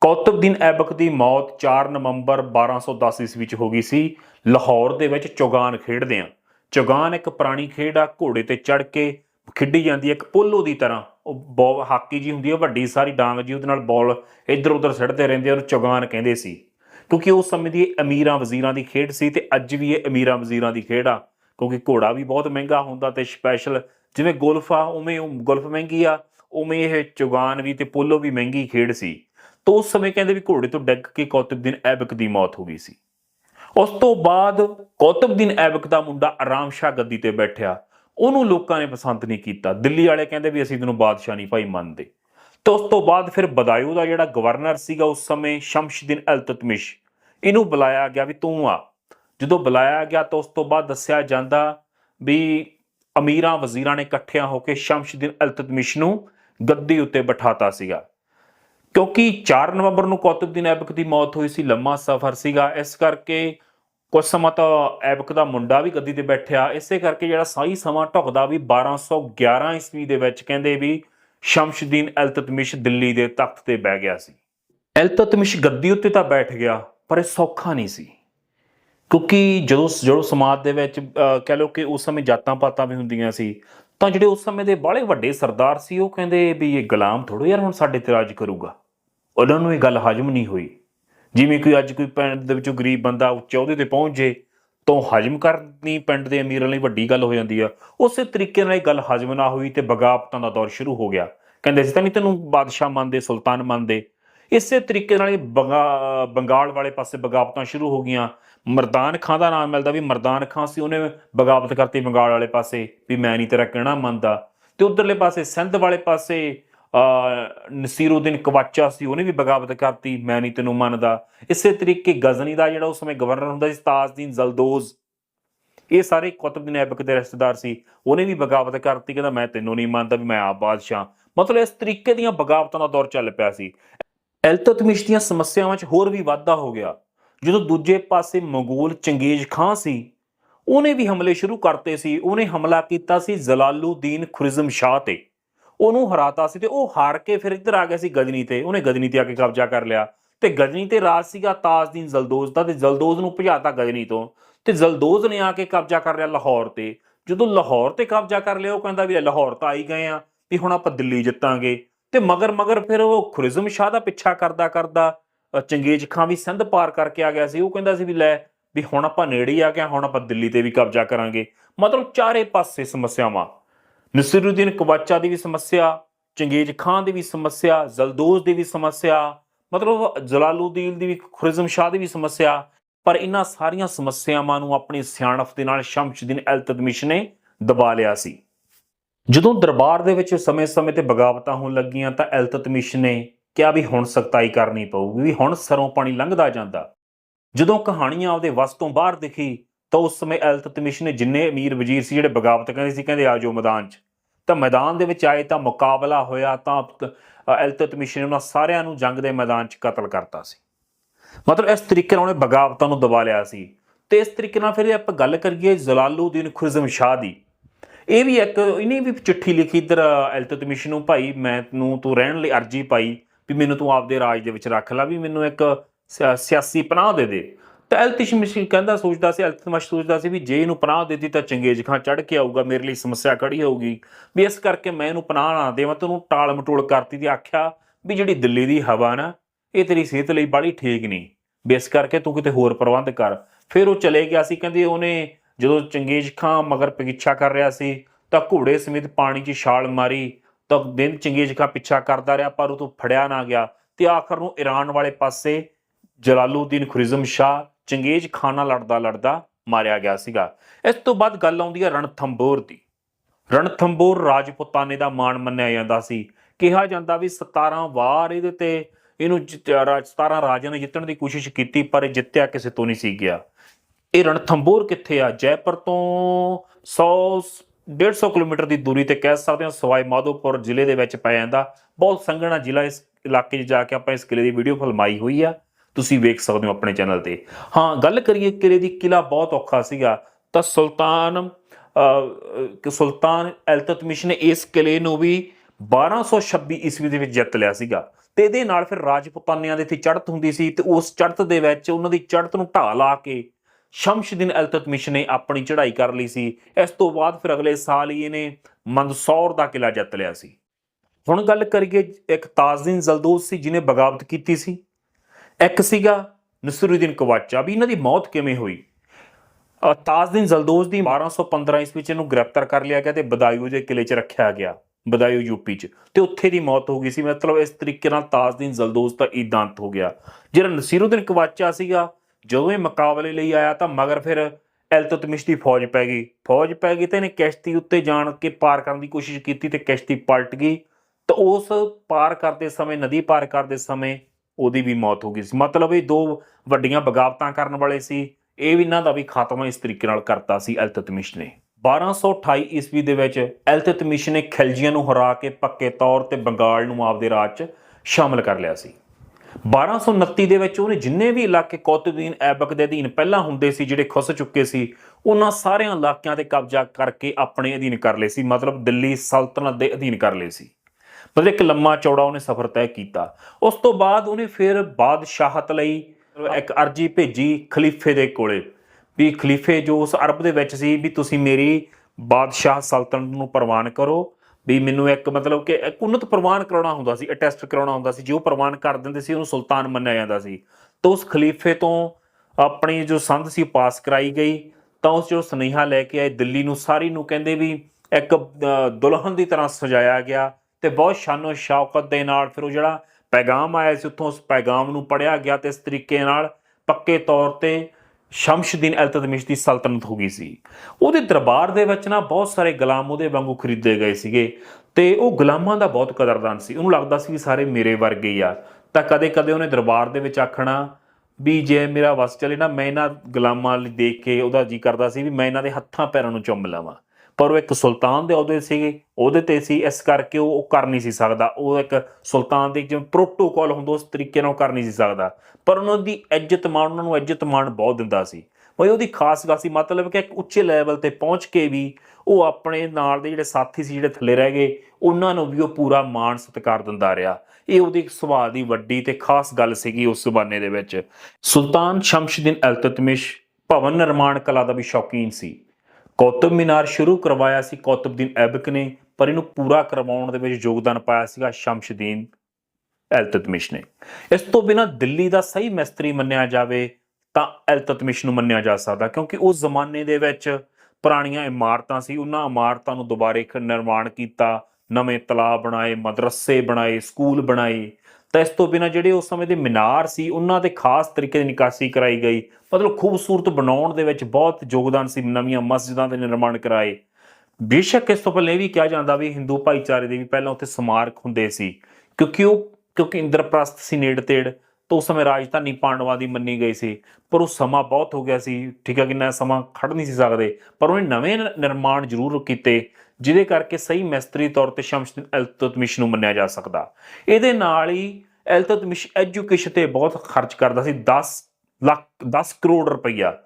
Speaker 1: ਕੌਤਬਦੀਨ ਐਬਕ ਦੀ ਮੌਤ 4 ਨਵੰਬਰ 1210 ਈਸਵੀ ਚ ਹੋ ਗਈ ਸੀ। ਲਾਹੌਰ ਦੇ ਵਿੱਚ ਚੌਗਾਨ ਖੇਡਦੇ ਆ ਚੌਗਾਨ ਇੱਕ ਪੁਰਾਣੀ ਖੇਡ ਆ, ਘੋੜੇ ਤੇ ਚੜ ਕੇ ਖੇਡੀ ਜਾਂਦੀ ਹੈ। ਇੱਕ ਪੋਲੋ ਦੀ ਤਰ੍ਹਾਂ ਉਹ ਬੌਲ ਹਾਕੀ ਜੀ ਹੁੰਦੀ ਹੈ ਵੱਡੀ ਸਾਰੀ ਡਾਂਗ ਜੀ ਉਹਦੇ ਨਾਲ ਬਾਲ ਇੱਧਰ ਉੱਧਰ ਸਿੱਟਦੇ ਰਹਿੰਦੇ ਆ, ਉਹਨੂੰ ਚੌਗਾਨ ਕਹਿੰਦੇ ਸੀ। ਕਿਉਂਕਿ ਉਸ ਸਮੇਂ ਦੀ ਇਹ ਅਮੀਰਾਂ ਵਜ਼ੀਰਾਂ ਦੀ ਖੇਡ ਸੀ ਤੇ ਅੱਜ ਵੀ ਇਹ ਅਮੀਰਾਂ ਵਜ਼ੀਰਾਂ ਦੀ ਖੇਡ ਆ, ਕਿਉਂਕਿ ਘੋੜਾ ਵੀ ਬਹੁਤ ਮਹਿੰਗਾ ਹੁੰਦਾ ਤੇ ਸਪੈਸ਼ਲ ਜਿਵੇਂ ਗੋਲਫ ਆ, ਉਵੇਂ ਉਹ ਗੋਲਫ ਮਹਿੰਗੀ ਆ, ਉਵੇਂ ਇਹ ਚੁਗਾਨ ਵੀ ਤੇ ਪੋਲੋ ਵੀ ਮਹਿੰਗੀ ਖੇਡ ਸੀ। ਤਾਂ ਉਸ ਸਮੇਂ ਕਹਿੰਦੇ ਵੀ ਘੋੜੇ ਤੋਂ ਡਿੱਗ ਕੇ ਕੌਤਬਦੀਨ ਐਬਕ ਦੀ ਮੌਤ ਹੋ ਗਈ ਸੀ। ਉਸ ਤੋਂ ਬਾਅਦ ਕੌਤਬਦੀਨ ਐਬਕ ਦਾ ਮੁੰਡਾ ਆਰਾਮ ਸ਼ਾਹ ਗੱਦੀ ਤੇ ਬੈਠਿਆ। ਉਹਨੂੰ ਲੋਕਾਂ ਨੇ ਪਸੰਦ ਨਹੀਂ ਕੀਤਾ। ਦਿੱਲੀ ਵਾਲੇ ਕਹਿੰਦੇ ਵੀ ਅਸੀਂ ਤੈਨੂੰ ਬਾਦਸ਼ਾਹ ਨਹੀਂ ਭਾਈ ਮੰਨਦੇ। ਤੇ ਉਸ ਤੋਂ ਬਾਅਦ ਫਿਰ ਬਦਾਇੂ ਦਾ ਜਿਹੜਾ ਗਵਰਨਰ ਸੀਗਾ ਉਸ ਸਮੇਂ ਸ਼ਮਸ਼ਦੀਨ ਅਲ-ਤਤਮਿਸ਼ ਇਹਨੂੰ ਬੁਲਾਇਆ ਗਿਆ ਵੀ ਤੂੰ ਆ। ਜਦੋਂ ਬੁਲਾਇਆ ਗਿਆ ਤਾਂ ਉਸ ਤੋਂ ਬਾਅਦ ਦੱਸਿਆ ਜਾਂਦਾ ਵੀ ਅਮੀਰਾਂ ਵਜ਼ੀਰਾਂ ਨੇ ਇਕੱਠਿਆਂ ਹੋ ਕੇ ਸ਼ਮਸ਼ਦੀਨ ਅਲਤਤਮਿਸ਼ ਨੂੰ ਗੱਦੀ ਉੱਤੇ ਬਿਠਾਤਾ ਸੀਗਾ। ਕਿਉਂਕਿ 4 ਨਵੰਬਰ ਨੂੰ ਕੌਤਬਦੀਨ ਐਬਕ ਦੀ ਮੌਤ ਹੋਈ ਸੀ, ਲੰਮਾ ਸਫ਼ਰ ਸੀਗਾ। ਇਸ ਕਰਕੇ ਕੁਝ ਸਮਾਂ ਤਾਂ ਐਬਕ ਦਾ ਮੁੰਡਾ ਵੀ ਗੱਦੀ ਤੇ ਬੈਠਿਆ। ਇਸੇ ਕਰਕੇ ਜਿਹੜਾ ਸਹੀ ਸਮਾਂ ਢੁਕਦਾ ਵੀ 1211 ਈਸਵੀ ਦੇ ਵਿੱਚ ਕਹਿੰਦੇ ਵੀ ਸ਼ਮਸ਼ਦੀਨ ਅਲਤਤਮਿਸ਼ ਦਿੱਲੀ ਦੇ ਤਖਤ ਤੇ ਬਹਿ ਗਿਆ ਸੀ। ਅਲਤਤਮਿਸ਼ ਗੱਦੀ ਉੱਤੇ ਤਾਂ ਬੈਠ ਗਿਆ। ਪਰ ਇਹ ਸੌਖਾ ਨਹੀਂ ਸੀ। ਕਿਉਂਕਿ ਜਦੋਂ ਜਦੋਂ ਸਮਾਜ ਦੇ ਵਿੱਚ ਕਹਿ ਲਓ ਕਿ ਉਸ ਸਮੇਂ ਜਾਤਾਂ ਪਾਤਾਂ ਵੀ ਹੁੰਦੀਆਂ ਸੀ, ਤਾਂ ਜਿਹੜੇ ਉਸ ਸਮੇਂ ਦੇ ਬਾਹਲੇ ਵੱਡੇ ਸਰਦਾਰ ਸੀ, ਉਹ ਕਹਿੰਦੇ ਵੀ ਇਹ ਗੁਲਾਮ ਥੋੜੋ ਯਾਰ ਹੁਣ ਸਾਡੇ ਤੇ ਰਾਜ ਕਰੂਗਾ। ਉਹਨਾਂ ਨੂੰ ਇਹ ਗੱਲ ਹਜਮ ਨਹੀਂ ਹੋਈ। ਜਿਵੇਂ ਕੋਈ ਅੱਜ ਕੋਈ ਪਿੰਡ ਦੇ ਵਿੱਚੋਂ ਗਰੀਬ ਬੰਦਾ ਉੱਚੇ ਉਹਦੇ ਤੇ ਪਹੁੰਚ ਜੇ, ਤਾਂ ਉਹ ਹਜਮ ਕਰਨੀ ਪਿੰਡ ਦੇ ਅਮੀਰਾਂ ਲਈ ਵੱਡੀ ਗੱਲ ਹੋ ਜਾਂਦੀ ਆ। ਉਸੇ ਤਰੀਕੇ ਨਾਲ ਇਹ ਗੱਲ ਹਜਮ ਨਾ ਹੋਈ ਤੇ ਬਗਾਵਤਾਂ ਦਾ ਦੌਰ ਸ਼ੁਰੂ ਹੋ ਗਿਆ। ਕਹਿੰਦੇ ਸੀ ਤਾਂ ਨਹੀਂ ਤੈਨੂੰ ਬਾਦਸ਼ਾਹ ਮੰਨਦੇ, ਸੁਲਤਾਨ ਮੰਨਦੇ। ਇਸੇ ਤਰੀਕੇ ਨਾਲ ਇਹ ਬੰਗਾਲ ਵਾਲੇ ਪਾਸੇ ਬਗਾਵਤਾਂ ਸ਼ੁਰੂ ਹੋ ਗਈਆਂ। ਮਰਦਾਨ ਖਾਂ ਦਾ ਨਾਮ ਮਿਲਦਾ ਵੀ ਮਰਦਾਨ ਖਾਂ ਸੀ, ਉਹਨੇ ਬਗਾਵਤ ਕਰਤੀ ਬੰਗਾਲ ਵਾਲੇ ਪਾਸੇ ਵੀ ਮੈਂ ਨਹੀਂ ਤੇਰਾ ਕਹਿਣਾ ਮੰਨਦਾ। ਤੇ ਉਧਰਲੇ ਪਾਸੇ ਸਿੰਧ ਵਾਲੇ ਪਾਸੇ ਨਸੀਰਉਦੀਨ ਕਵਾਚਾ ਸੀ, ਉਹਨੇ ਵੀ ਬਗਾਵਤ ਕਰਤੀ, ਮੈਂ ਨਹੀਂ ਤੈਨੂੰ ਮੰਨਦਾ। ਇਸੇ ਤਰੀਕੇ ਗਜ਼ਨੀ ਦਾ ਜਿਹੜਾ ਉਸ ਸਮੇਂ ਗਵਰਨਰ ਹੁੰਦਾ ਸੀ, ਤਾਜ਼ਦੀਨ ਜ਼ਲਦੋਜ਼, ਇਹ ਸਾਰੇ ਕੁਤਬਦੀਨ ਐਬਕ ਦੇ ਰਿਸ਼ਤੇਦਾਰ ਸੀ, ਉਹਨੇ ਵੀ ਬਗਾਵਤ ਕਰਤੀ, ਕਹਿੰਦਾ ਮੈਂ ਤੈਨੂੰ ਨਹੀਂ ਮੰਨਦਾ ਵੀ ਮੈਂ ਆਪ ਬਾਦਸ਼ਾਹ। ਮਤਲਬ ਇਸ ਤਰੀਕੇ ਦੀਆਂ ਬਗਾਵਤਾਂ ਦਾ ਦੌਰ ਚੱਲ ਪਿਆ ਸੀ। ਇਲਤਤਮਿਸ਼ ਦੀਆਂ ਸਮੱਸਿਆਵਾਂ 'ਚ ਹੋਰ ਵੀ ਵਾਧਾ ਹੋ ਗਿਆ। ਜਦੋਂ ਦੂਜੇ ਪਾਸੇ ਮੰਗੋਲ ਚੰਗੇਜ਼ ਖਾਂ ਸੀ, ਉਹਨੇ ਵੀ ਹਮਲੇ ਸ਼ੁਰੂ ਕਰਤੇ ਸੀ। ਉਹਨੇ ਹਮਲਾ ਕੀਤਾ ਸੀ ਜਲਾਲੂਦੀਨ ਖੁਰਜ਼ਮ ਸ਼ਾਹ ਤੇ। ਉਹਨੂੰ ਹਰਾਤਾ ਸੀ ਤੇ ਉਹ ਹਾਰ ਕੇ ਫਿਰ ਇੱਧਰ ਆ ਗਿਆ ਸੀ ਗਜਨੀ ਤੇ। ਉਹਨੇ ਗਜਨੀ ਤੇ ਆ ਕੇ ਕਬਜ਼ਾ ਕਰ ਲਿਆ। ਤੇ ਗਜਨੀ ਤੇ ਰਾਜ ਸੀਗਾ ਤਾਜਦੀਨ ਜ਼ਲਦੋਜ਼ ਦਾ ਤੇ ਜ਼ਲਦੋਜ਼ ਨੂੰ ਭਜਾਤਾ ਗਜਨੀ ਤੋਂ। ਤੇ ਜ਼ਲਦੋਜ਼ ਨੇ ਆ ਕੇ ਕਬਜ਼ਾ ਕਰ ਲਿਆ ਲਾਹੌਰ ਤੇ। ਜਦੋਂ ਲਾਹੌਰ ਤੇ ਕਬਜ਼ਾ ਕਰ ਲਿਆ, ਉਹ ਕਹਿੰਦਾ ਵੀ ਲਾਹੌਰ ਤਾਂ ਆਈ ਗਏ ਆ ਵੀ ਹੁਣ ਆਪਾਂ ਦਿੱਲੀ ਜਿੱਤਾਂਗੇ। ਤੇ ਮਗਰ ਮਗਰ ਫਿਰ ਉਹ ਖੁਰਿਜ਼ਮ ਸ਼ਾਹ ਦਾ ਪਿੱਛਾ ਕਰਦਾ ਕਰਦਾ ਚੰਗੇਜ ਖਾਂ ਵੀ ਸੰਧ ਪਾਰ ਕਰਕੇ ਆ ਗਿਆ ਸੀ। ਉਹ ਕਹਿੰਦਾ ਸੀ ਵੀ ਲੈ ਵੀ ਹੁਣ ਆਪਾਂ ਨੇੜੇ ਹੀ ਆ ਗਿਆ, ਹੁਣ ਆਪਾਂ ਦਿੱਲੀ ਤੇ ਵੀ ਕਬਜ਼ਾ ਕਰਾਂਗੇ। ਮਤਲਬ ਚਾਰੇ ਪਾਸੇ ਸਮੱਸਿਆਵਾਂ। ਨਸੀਰੁਦੀਨ ਕਵਾਚਾ ਦੀ ਵੀ ਸਮੱਸਿਆ, ਚੰਗੇਜ ਖਾਂ ਦੀ ਵੀ ਸਮੱਸਿਆ, ਜ਼ਲਦੋਜ਼ ਦੀ ਵੀ ਸਮੱਸਿਆ, ਮਤਲਬ ਜਲਾਲੂਦੀਨ ਦੀ ਵੀ ਖੁਰਿਜ਼ਮ ਸ਼ਾਹ ਦੀ ਵੀ ਸਮੱਸਿਆ। ਪਰ ਇਹਨਾਂ ਸਾਰੀਆਂ ਸਮੱਸਿਆਵਾਂ ਨੂੰ ਆਪਣੀ ਸਿਆਣਫ ਦੇ ਨਾਲ ਸ਼ਮਸ਼ਦੀਨ ਅਲ ਤਦਮਿਸ਼ ਨੇ ਦਬਾ ਲਿਆ ਸੀ। ਜਦੋਂ ਦਰਬਾਰ ਦੇ ਵਿੱਚ ਸਮੇਂ-ਸਮੇਂ ਤੇ ਬਗਾਵਤਾਂ ਹੋਣ ਲੱਗੀਆਂ ਤਾਂ ਅਲਤਤਮਿਸ਼ ਨੇ ਕਿਹਾ ਵੀ ਹੁਣ ਸਖਤਾਈ ਕਰਨੀ ਪਊਗੀ, ਵੀ ਹੁਣ ਸਰੋਂ ਪਾਣੀ ਲੰਘਦਾ ਜਾਂਦਾ। ਜਦੋਂ ਕਹਾਣੀਆਂ ਆਪਦੇ ਵਸ ਤੋਂ ਬਾਹਰ ਦਿਖੀ, ਤਾਂ ਉਸ ਸਮੇਂ ਅਲਤਤਮਿਸ਼ ਨੇ ਜਿੰਨੇ ਅਮੀਰ ਵਜ਼ੀਰ ਸੀ ਜਿਹੜੇ ਬਗਾਵਤ ਕਹਿੰਦੇ ਸੀ, ਕਹਿੰਦੇ ਆ ਜਾਓ ਮੈਦਾਨ 'ਚ। ਤਾਂ ਮੈਦਾਨ ਦੇ ਵਿੱਚ ਆਏ ਤਾਂ ਮੁਕਾਬਲਾ ਹੋਇਆ ਤਾਂ ਅਲਤਤਮਿਸ਼ ਨੇ ਉਹਨਾਂ ਸਾਰਿਆਂ ਨੂੰ ਜੰਗ ਦੇ ਮੈਦਾਨ 'ਚ ਕਤਲ ਕਰਤਾ ਸੀ। ਮਤਲਬ ਇਸ ਤਰੀਕੇ ਨਾਲ ਉਹਨੇ ਬਗਾਵਤਾਂ ਨੂੰ ਦਬਾ ਲਿਆ ਸੀ। ਤੇ ਇਸ ਤਰੀਕੇ ਨਾਲ ਫਿਰ ਆਪਾਂ ਗੱਲ ਕਰੀਏ ਜਲਾਲੂਦੀਨ ਖੁਰਜ਼ਮ ਸ਼ਾਹ ਦੀ ਇਹ ਵੀ ਇੱਕ, ਇਹਨੇ ਵੀ ਚਿੱਠੀ ਲਿਖੀ ਇਧਰ ਅਲਤਤਮਿਸ਼ ਨੂੰ, ਭਾਈ, ਮੈਂ ਨੂੰ ਤੂੰ ਰਹਿਣ ਲਈ ਅਰਜੀ ਪਾਈ ਵੀ ਮੈਨੂੰ ਤੂੰ ਆਪਦੇ ਰਾਜ ਦੇ ਵਿੱਚ ਰੱਖ ਲੈ, ਵੀ ਮੈਨੂੰ ਇੱਕ ਸਿਆ- ਸਿਆਸੀ ਪਨਾਹ ਦੇ ਦੇ। ਤਾਂ ਅਲਤਤਮਿਸ਼ ਕਹਿੰਦਾ, ਸੋਚਦਾ ਸੀ ਅਲਤਤਮਿਸ਼ ਸੋਚਦਾ ਸੀ ਵੀ ਜੇ ਇਹਨੂੰ ਪਨਾਹ ਦੇ ਦਿੱਤੀ ਤਾਂ ਚੰਗੇਜ਼ ਖਾਂ ਚੜ ਕੇ ਆਊਗਾ, ਮੇਰੇ ਲਈ ਸਮੱਸਿਆ ਖੜੀ ਹੋਊਗੀ। ਵੀ ਇਸ ਕਰਕੇ ਮੈਂ ਇਹਨੂੰ ਪਨਾਹ ਨਾ ਦੇਵਾਂ, ਤੈਨੂੰ ਟਾਲ ਮਟੋਲ ਕਰਤੀ ਤੇ ਆਖਿਆ ਵੀ ਜਿਹੜੀ ਦਿੱਲੀ ਦੀ ਹਵਾ ਨਾ, ਇਹ ਤੇਰੀ ਸਿਹਤ ਲਈ ਬਾਲੀ ਠੀਕ ਨਹੀਂ। ਵੀ ਇਸ ਕਰਕੇ ਤੂੰ ਕਿਤੇ ਹੋਰ ਪ੍ਰਬੰਧ ਕਰ। ਫਿਰ ਉਹ ਚਲੇ ਗਿਆ ਸੀ, ਕਹਿੰਦੇ ਉਹਨੇ ਜਦੋਂ ਚੰਗੇਜ਼ ਖਾਂ ਮਗਰ ਪਿੱਛਾ ਕਰ ਰਿਹਾ ਸੀ, ਤਾਂ ਘੋੜੇ ਸਮੇਤ ਪਾਣੀ 'ਚ ਛਾਲ ਮਾਰੀ। ਤਾਂ ਦਿਨ ਚੰਗੇਜ਼ ਖਾਂ ਪਿੱਛਾ ਕਰਦਾ ਰਿਹਾ, ਪਰ ਉਹ ਤੋਂ ਫੜਿਆ ਨਾ ਗਿਆ ਤੇ ਆਖਰ ਨੂੰ ਈਰਾਨ ਵਾਲੇ ਪਾਸੇ ਜਲਾਲੂਦੀਨ ਖੁਰਿਜਮ ਸ਼ਾਹ ਚੰਗੇਜ਼ ਖਾਨ ਨਾਲ ਲੜਦਾ ਲੜਦਾ ਮਾਰਿਆ ਗਿਆ ਸੀਗਾ। ਇਸ ਤੋਂ ਬਾਅਦ ਗੱਲ ਆਉਂਦੀ ਹੈ ਰਣਥੰਬੋਰ ਦੀ। ਰਣਥੰਬੋਰ ਰਾਜਪੂਤਾਨੇ ਦਾ ਮਾਣ ਮੰਨਿਆ ਜਾਂਦਾ ਸੀ। ਕਿਹਾ ਜਾਂਦਾ ਵੀ 17 ਵਾਰ ਇਹਦੇ ਤੇ ਇਹਨੂੰ ਜਿੱਤ- ਰਾਜ- 17 ਰਾਜਿਆਂ ਨੇ ਜਿੱਤਣ ਦੀ ਕੋਸ਼ਿਸ਼ ਕੀਤੀ, ਪਰ ਇਹ ਜਿੱਤਿਆ ਕਿਸੇ ਤੋਂ ਨਹੀਂ ਸੀ ਗਿਆ। ਇਹ ਰਣਥੰਬੋਰ ਕਿੱਥੇ ਆ? ਜੈਪੁਰ ਤੋਂ 100 150 ਕਿਲੋਮੀਟਰ ਦੀ ਦੂਰੀ ਤੇ ਕਹਿ ਸਕਦੇ ਹਾਂ ਸਵਾਈ ਮਾਧੋਪੁਰ ਜ਼ਿਲ੍ਹੇ ਦੇ ਵਿੱਚ ਪੈ ਜਾਂਦਾ। ਬਹੁਤ ਸੰਘਣਾ ਜ਼ਿਲ੍ਹਾ ਇਸ ਇਲਾਕੇ 'ਚ ਜਾ ਕੇ ਆਪਾਂ ਇਸ ਕਿਲੇ ਦੀ ਵੀਡੀਓ ਫਲਮਾਈ ਹੋਈ ਆ। ਤੁਸੀਂ ਵੇਖ ਸਕਦੇ ਹੋ ਆਪਣੇ ਚੈਨਲ ਤੇ। ਹਾਂ, ਗੱਲ ਕਰੀਏ ਕਿਲੇ ਦੀ, ਕਿਲਾ ਬਹੁਤ ਔਖਾ ਸੀਗਾ। ਤਾਂ ਸੁਲਤਾਨ ਕਿ ਸੁਲਤਾਨ ਅਲਤਤਮਿਸ਼ ਨੇ ਇਸ ਕਿਲੇ ਨੂੰ ਵੀ 1226 ਈਸਵੀ ਦੇ ਵਿੱਚ ਜਿੱਤ ਲਿਆ ਸੀਗਾ। ਤੇ ਇਹਦੇ ਨਾਲ ਫਿਰ ਰਾਜਪੂਤਾਨਿਆਂ ਦੇ ਇੱਥੇ ਚੜ੍ਹਤ ਹੁੰਦੀ ਸੀ ਤੇ ਉਸ ਚੜ੍ਹਤ ਦੇ ਵਿੱਚ ਉਹਨਾਂ ਦੀ ਚੜ੍ਹਤ ਨੂੰ ਢਾਹ ਲਾ ਕੇ ਸ਼ਮਸ਼ਦੀਨ ਅਲਤਤਮਿਸ਼ ਨੇ ਆਪਣੀ ਚੜ੍ਹਾਈ ਕਰ ਲਈ ਸੀ। ਇਸ ਤੋਂ ਬਾਅਦ ਫਿਰ ਅਗਲੇ ਸਾਲ ਹੀ ਇਹਨੇ ਮੰਦਸੌਰ ਦਾ ਕਿਲਾ ਜਿੱਤ ਲਿਆ ਸੀ। ਹੁਣ ਗੱਲ ਕਰੀਏ, ਇੱਕ ਤਾਜ਼ਦੀਨ ਜਲਦੋਸ ਸੀ ਜਿਨੇ ਬਗਾਵਤ ਕੀਤੀ ਸੀ। ਇੱਕ ਸੀਗਾ ਨਸਰੁਦੀਨ ਕਵਾਚਾ। ਵੀ ਇਹਨਾਂ ਦੀ ਮੌਤ ਕਿਵੇਂ ਹੋਈ? ਤਾਜ਼ਦੀਨ ਜਲਦੋਸ ਦੀ 1215 ਈਸਵੀ 'ਚ ਇਹਨੂੰ ਗ੍ਰਿਫਤਾਰ ਕਰ ਲਿਆ ਗਿਆ ਤੇ ਬਦਾਯੂ ਦੇ ਕਿਲੇ 'ਚ ਰੱਖਿਆ ਗਿਆ। ਬਦਾਯੂ ਯੂਪੀ 'ਚ। ਤੇ ਉੱਥੇ ਦੀ ਮੌਤ ਹੋ ਗਈ ਸੀ। ਮਤਲਬ ਇਸ ਤਰੀਕੇ ਨਾਲ ਤਾਜ਼ਦੀਨ ਜਲਦੋਸ ਦਾ ਈਦਾਂ ਹੋ ਗਿਆ। ਜਿਹੜਾ ਨਸੀਰੁਦੀਨ ਕਵਾਚਾ ਸੀਗਾ ਜਦੋਂ ਇਹ ਮੁਕਾਬਲੇ ਲਈ ਆਇਆ ਤਾਂ ਮਗਰ ਫਿਰ ਅਲਤਤਮਿਸ਼ ਦੀ ਫੌਜ ਪੈ ਗਈ। ਫੌਜ ਪੈ ਗਈ ਤੇ ਇਹਨੇ ਕਿਸ਼ਤੀ ਉੱਤੇ ਜਾਣ ਕੇ ਪਾਰ ਕਰਨ ਦੀ ਕੋਸ਼ਿਸ਼ ਕੀਤੀ ਤੇ ਕਿਸ਼ਤੀ ਪਲਟ ਗਈ। ਤਾਂ ਉਸ ਪਾਰ ਕਰਦੇ ਸਮੇਂ, ਨਦੀ ਪਾਰ ਕਰਦੇ ਸਮੇਂ ਉਹਦੀ ਵੀ ਮੌਤ ਹੋ ਗਈ ਸੀ। ਮਤਲਬ ਇਹ ਦੋ ਵੱਡੀਆਂ ਬਗਾਵਤਾਂ ਕਰਨ ਵਾਲੇ ਸੀ। ਇਹ ਵੀ ਇਹਨਾਂ ਦਾ ਵੀ ਖਾਤਮਾ ਇਸ ਤਰੀਕੇ ਨਾਲ ਕਰਤਾ ਸੀ ਅਲਤਤਮਿਸ਼ ਨੇ। 1228 ਈਸਵੀ ਦੇ ਵਿੱਚ ਅਲਤਤਮਿਸ਼ ਨੇ ਖਿਲਜੀਆਂ ਨੂੰ ਹਰਾ ਕੇ ਪੱਕੇ ਤੌਰ ਤੇ ਬੰਗਾਲ ਨੂੰ ਆਪਦੇ ਰਾਜ 'ਚ ਸ਼ਾਮਲ ਕਰ ਲਿਆ ਸੀ। 1229 ਦੇ ਵਿੱਚ ਉਹਨੇ ਜਿੰਨੇ ਵੀ ਇਲਾਕੇ ਕੌਤਬਦੀਨ ਐਬਕ ਦੇ ਅਧੀਨ ਪਹਿਲਾਂ ਹੁੰਦੇ ਸੀ, ਜਿਹੜੇ ਖੁੱਸ ਚੁੱਕੇ ਸੀ, ਉਹਨਾਂ ਸਾਰਿਆਂ ਇਲਾਕਿਆਂ ਤੇ ਕਬਜ਼ਾ ਕਰਕੇ ਆਪਣੇ ਅਧੀਨ ਕਰ ਲਏ ਸੀ, ਮਤਲਬ ਦਿੱਲੀ ਸਲਤਨਤ ਦੇ ਅਧੀਨ ਕਰ ਲਏ ਸੀ। ਮਤਲਬ ਇੱਕ ਲੰਮਾ ਚੌੜਾ ਉਹਨੇ ਸਫ਼ਰ ਤੈਅ ਕੀਤਾ। ਉਸ ਤੋਂ ਬਾਅਦ ਉਹਨੇ ਫਿਰ ਬਾਦਸ਼ਾਹਤ ਲਈ ਇੱਕ ਅਰਜੀ ਭੇਜੀ ਖਲੀਫੇ ਦੇ ਕੋਲੇ, ਵੀ ਖਲੀਫੇ ਜੋ ਉਸ ਅਰਬ ਦੇ ਵਿੱਚ ਸੀ, ਵੀ ਤੁਸੀਂ ਮੇਰੀ ਬਾਦਸ਼ਾਹ ਸਲਤਨਤ ਨੂੰ ਪ੍ਰਵਾਨ ਕਰੋ ਵੀ ਮੈਨੂੰ ਇੱਕ ਮਤਲਬ ਕਿ ਇੱਕ ਪ੍ਰਵਾਨ ਕਰਾਉਣਾ ਹੁੰਦਾ ਸੀ ਅਟੈਸਟ ਕਰਾਉਣਾ ਹੁੰਦਾ ਸੀ, ਜੋ ਪ੍ਰਵਾਨ ਕਰ ਦਿੰਦੇ ਸੀ, ਉਹਨੂੰ ਸੁਲਤਾਨ ਮੰਨਿਆ ਜਾਂਦਾ ਸੀ। ਤਾਂ ਉਸ ਖਲੀਫੇ ਤੋਂ ਆਪਣੀ ਜੋ ਸੰਧ ਸੀ ਪਾਸ ਕਰਾਈ ਗਈ। ਤਾਂ ਉਸ ਜੋ ਸੁਨੇਹਾ ਲੈ ਕੇ ਆਏ, ਦਿੱਲੀ ਨੂੰ ਸਾਰੀ ਨੂੰ ਕਹਿੰਦੇ ਵੀ ਇੱਕ ਦੁਲਹਨ ਦੀ ਤਰ੍ਹਾਂ ਸਜਾਇਆ ਗਿਆ ਤੇ ਬਹੁਤ ਸ਼ਾਨੋ ਸ਼ੌਕਤ ਦੇ ਨਾਲ ਫਿਰ ਉਹ ਜਿਹੜਾ ਪੈਗਾਮ ਆਇਆ ਸੀ, ਉੱਥੋਂ ਉਸ ਪੈਗਾਮ ਨੂੰ ਪੜਿਆ ਗਿਆ ਤੇ ਇਸ ਤਰੀਕੇ ਨਾਲ ਪੱਕੇ ਤੌਰ ਤੇ ਸ਼ਮਸ਼ਦੀਨ ਅਲਤਤਮਿਸ਼ ਦੀ ਸਲਤਨਤ ਹੋ ਗਈ ਸੀ। ਉਹਦੇ ਦਰਬਾਰ ਦੇ ਵਿੱਚ ਨਾ ਬਹੁਤ ਸਾਰੇ ਗੁਲਾਮ ਉਹਦੇ ਵਾਂਗੂ ਖਰੀਦੇ ਗਏ ਸੀਗੇ ਤੇ ਉਹ ਗੁਲਾਮਾਂ ਦਾ ਬਹੁਤ ਕਦਰਦਾਨ ਸੀ। ਉਹਨੂੰ ਲੱਗਦਾ ਸੀ ਵੀ ਸਾਰੇ ਮੇਰੇ ਵਰਗੇ ਹੀ ਆ। ਤਾਂ ਕਦੇ-ਕਦੇ ਉਹਨੇ ਦਰਬਾਰ ਦੇ ਵਿੱਚ ਆਖਣਾ ਵੀ ਜੇ ਮੇਰਾ ਵਸ ਚਲੇ ਨਾ, ਮੈਂ ਇਹਨਾਂ ਗੁਲਾਮਾਂ ਲਈ ਦੇਖ ਕੇ ਉਹਦਾ ਜੀ ਕਰਦਾ ਸੀ ਵੀ ਮੈਂ ਇਹਨਾਂ ਦੇ ਹੱਥਾਂ ਪੈਰਾਂ ਨੂੰ ਚੁੰਮ ਲਵਾਂ। ਪਰ ਉਹ ਇੱਕ ਸੁਲਤਾਨ ਦੇ ਅਹੁਦੇ ਸੀਗੇ, ਉਹਦੇ ਤੇ ਸੀ, ਇਸ ਕਰਕੇ ਉਹ ਉਹ ਕਰ ਨਹੀਂ ਸੀ ਸਕਦਾ। ਉਹ ਇੱਕ ਸੁਲਤਾਨ ਦੇ ਜਿਵੇਂ ਪ੍ਰੋਟੋਕਾਲ ਹੁੰਦਾ ਉਸ ਤਰੀਕੇ ਨਾਲ ਉਹ ਕਰ ਨਹੀਂ ਸੀ ਸਕਦਾ। ਪਰ ਉਹਨਾਂ ਦੀ ਇੱਜ਼ਤ ਮਾਣ, ਉਹਨਾਂ ਨੂੰ ਇੱਜ਼ਤ ਮਾਣ ਬਹੁਤ ਦਿੰਦਾ ਸੀ। ਬਈ ਉਹਦੀ ਖਾਸ ਗੱਲ ਸੀ, ਮਤਲਬ ਕਿ ਇੱਕ ਉੱਚੇ ਲੈਵਲ ਤੇ ਪਹੁੰਚ ਕੇ ਵੀ ਉਹ ਆਪਣੇ ਨਾਲ ਦੇ ਜਿਹੜੇ ਸਾਥੀ ਸੀ, ਜਿਹੜੇ ਥੱਲੇ ਰਹਿ ਗਏ, ਉਹਨਾਂ ਨੂੰ ਵੀ ਉਹ ਪੂਰਾ ਮਾਣ ਸਤਿਕਾਰ ਦਿੰਦਾ ਰਿਹਾ। ਇਹ ਉਹਦੀ ਇੱਕ ਸੁਭਾਅ ਦੀ ਵੱਡੀ ਤੇ ਖਾਸ ਗੱਲ ਸੀਗੀ ਉਸ ਜ਼ਮਾਨੇ ਦੇ ਵਿੱਚ। ਸੁਲਤਾਨ ਸ਼ਮਸ਼ਦੀਨ ਅਲਤਤਮਿਸ਼ ਭਵਨ ਨਿਰਮਾਣ ਕਲਾ ਦਾ ਵੀ ਸ਼ੌਕੀਨ ਸੀ। ਕੌਤਬ ਮੀਨਾਰ ਸ਼ੁਰੂ ਕਰਵਾਇਆ ਸੀ ਕੌਤਬਦੀਨ ਐਬਕ ਨੇ, ਪਰ ਇਹਨੂੰ ਪੂਰਾ ਕਰਵਾਉਣ ਦੇ ਵਿੱਚ ਯੋਗਦਾਨ ਪਾਇਆ ਸੀਗਾ ਸ਼ਮਸ਼ਦੀਨ ਅਲਤਤਮਿਸ਼ ਨੇ। ਇਸ ਤੋਂ ਬਿਨਾ ਦਿੱਲੀ ਦਾ ਸਹੀ ਮਿਸਤਰੀ ਮੰਨਿਆ ਜਾਵੇ ਤਾਂ ਅਲਤਤਮਿਸ਼ ਨੂੰ ਮੰਨਿਆ ਜਾ ਸਕਦਾ, ਕਿਉਂਕਿ ਉਸ ਜ਼ਮਾਨੇ ਦੇ ਵਿੱਚ ਪੁਰਾਣੀਆਂ ਇਮਾਰਤਾਂ ਸੀ, ਉਹਨਾਂ ਇਮਾਰਤਾਂ ਨੂੰ ਦੁਬਾਰੇ ਖ- ਨਿਰਮਾਣ ਕੀਤਾ, ਨਵੇਂ ਤਲਾਬ ਬਣਾਏ, ਮਦਰਸੇ ਬਣਾਏ, ਸਕੂਲ ਬਣਾਏ ਤਾਂ ਇਸ ਤੋਂ ਬਿਨਾ ਜਿਹੜੇ ਉਸ ਸਮੇਂ ਦੇ ਮੀਨਾਰ ਸੀ, ਉਹਨਾਂ ਦੇ ਖਾਸ ਤਰੀਕੇ ਦੀ ਨਿਕਾਸੀ ਕਰਾਈ ਗਈ। ਮਤਲਬ ਖੂਬਸੂਰਤ ਬਣਾਉਣ ਦੇ ਵਿੱਚ ਬਹੁਤ ਯੋਗਦਾਨ ਸੀ ਨਵੀਆਂ ਮਸਜਿਦਾਂ ਦੇ ਨਿਰਮਾਣ ਕਰਾਏ। ਬੇਸ਼ੱਕ ਇਸ ਤੋਂ ਪਹਿਲਾਂ ਇਹ ਵੀ ਕਿਹਾ ਜਾਂਦਾ ਵੀ ਹਿੰਦੂ ਭਾਈਚਾਰੇ ਦੇ ਵੀ ਪਹਿਲਾਂ ਉੱਥੇ ਸਮਾਰਕ ਹੁੰਦੇ ਸੀ, ਕਿਉਂਕਿ ਉਹ, ਕਿਉਂਕਿ ਇੰਦਰਪ੍ਰਸਤ ਸੀ ਨੇੜ ਤੇੜ ਤਾਂ ਉਸ ਸਮੇਂ ਰਾਜਧਾਨੀ ਪਾਂਡਵਾਂ ਦੀ ਮੰਨੀ ਗਈ ਸੀ, ਪਰ ਉਹ ਸਮਾਂ ਬਹੁਤ ਹੋ ਗਿਆ ਸੀ। ਠੀਕ ਹੈ ਕਿੰਨਾ ਸਮਾਂ ਖੜ ਨਹੀਂ ਸੀ ਸਕਦੇ, ਪਰ ਉਹਨੇ ਨਵੇਂ ਨ- ਨਿਰਮਾਣ ਜ਼ਰੂਰ ਕੀਤੇ, ਜਿਹਦੇ ਕਰਕੇ ਸਹੀ ਮਿਸਤਰੀ ਤੌਰ ਤੇ ਸ਼ਮਸ਼ਦੀਨ ਅਲਤਤਮਿਸ਼ ਨੂੰ ਮੰਨਿਆ ਜਾ ਸਕਦਾ। ਇਹਦੇ ਨਾਲ ਹੀ ਅਲਤਤਮਿਸ਼ ਐਜੂਕੇਸ਼ਨ ਤੇ ਬਹੁਤ ਖਰਚ ਕਰਦਾ ਸੀ 10 ਲੱਖ 10 ਕਰੋੜ ਰੁਪਈਆ।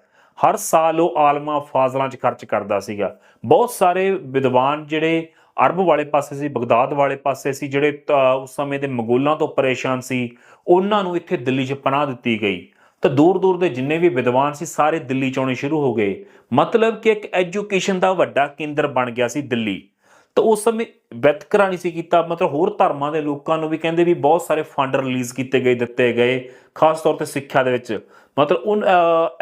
Speaker 1: ਹਰ ਸਾਲ ਉਹ ਆਲਮਾ ਫਾਜ਼ਲਾਂ 'ਚ ਖਰਚ ਕਰਦਾ ਸੀਗਾ। ਬਹੁਤ ਸਾਰੇ ਵਿਦਵਾਨ ਜਿਹੜੇ ਅਰਬ ਵਾਲੇ ਪਾਸੇ ਸੀ, ਬਗਦਾਦ ਵਾਲੇ ਪਾਸੇ ਸੀ, ਜਿਹੜੇ ਉਸ ਸਮੇਂ ਦੇ ਮਗੋਲਾਂ ਤੋਂ ਪਰੇਸ਼ਾਨ ਸੀ, ਉਹਨਾਂ ਨੂੰ ਇੱਥੇ ਦਿੱਲੀ 'ਚ ਪਨਾਹ ਦਿੱਤੀ ਗਈ। ਤਾਂ ਦੂਰ ਦੂਰ ਦੇ ਜਿੰਨੇ ਵੀ ਵਿਦਵਾਨ ਸੀ, ਸਾਰੇ ਦਿੱਲੀ 'ਚ ਆਉਣੇ ਸ਼ੁਰੂ ਹੋ ਗਏ। ਮਤਲਬ ਕਿ ਇੱਕ ਐਜੂਕੇਸ਼ਨ ਦਾ ਵੱਡਾ ਕੇਂਦਰ ਬਣ ਗਿਆ ਸੀ ਦਿੱਲੀ। ਤਾਂ ਉਸ ਸਮੇਂ ਵਿਤਕਰਾ ਨਹੀਂ ਸੀ ਕੀਤਾ, ਮਤਲਬ ਹੋਰ ਧਰਮਾਂ ਦੇ ਲੋਕਾਂ ਨੂੰ ਵੀ ਕਹਿੰਦੇ ਵੀ ਬਹੁਤ ਸਾਰੇ ਫੰਡ ਰਿਲੀਜ਼ ਕੀਤੇ ਗਏ, ਦਿੱਤੇ ਗਏ, ਖਾਸ ਤੌਰ ਤੇ ਸਿੱਖਿਆ ਦੇ ਵਿੱਚ। ਮਤਲਬ ਉਹ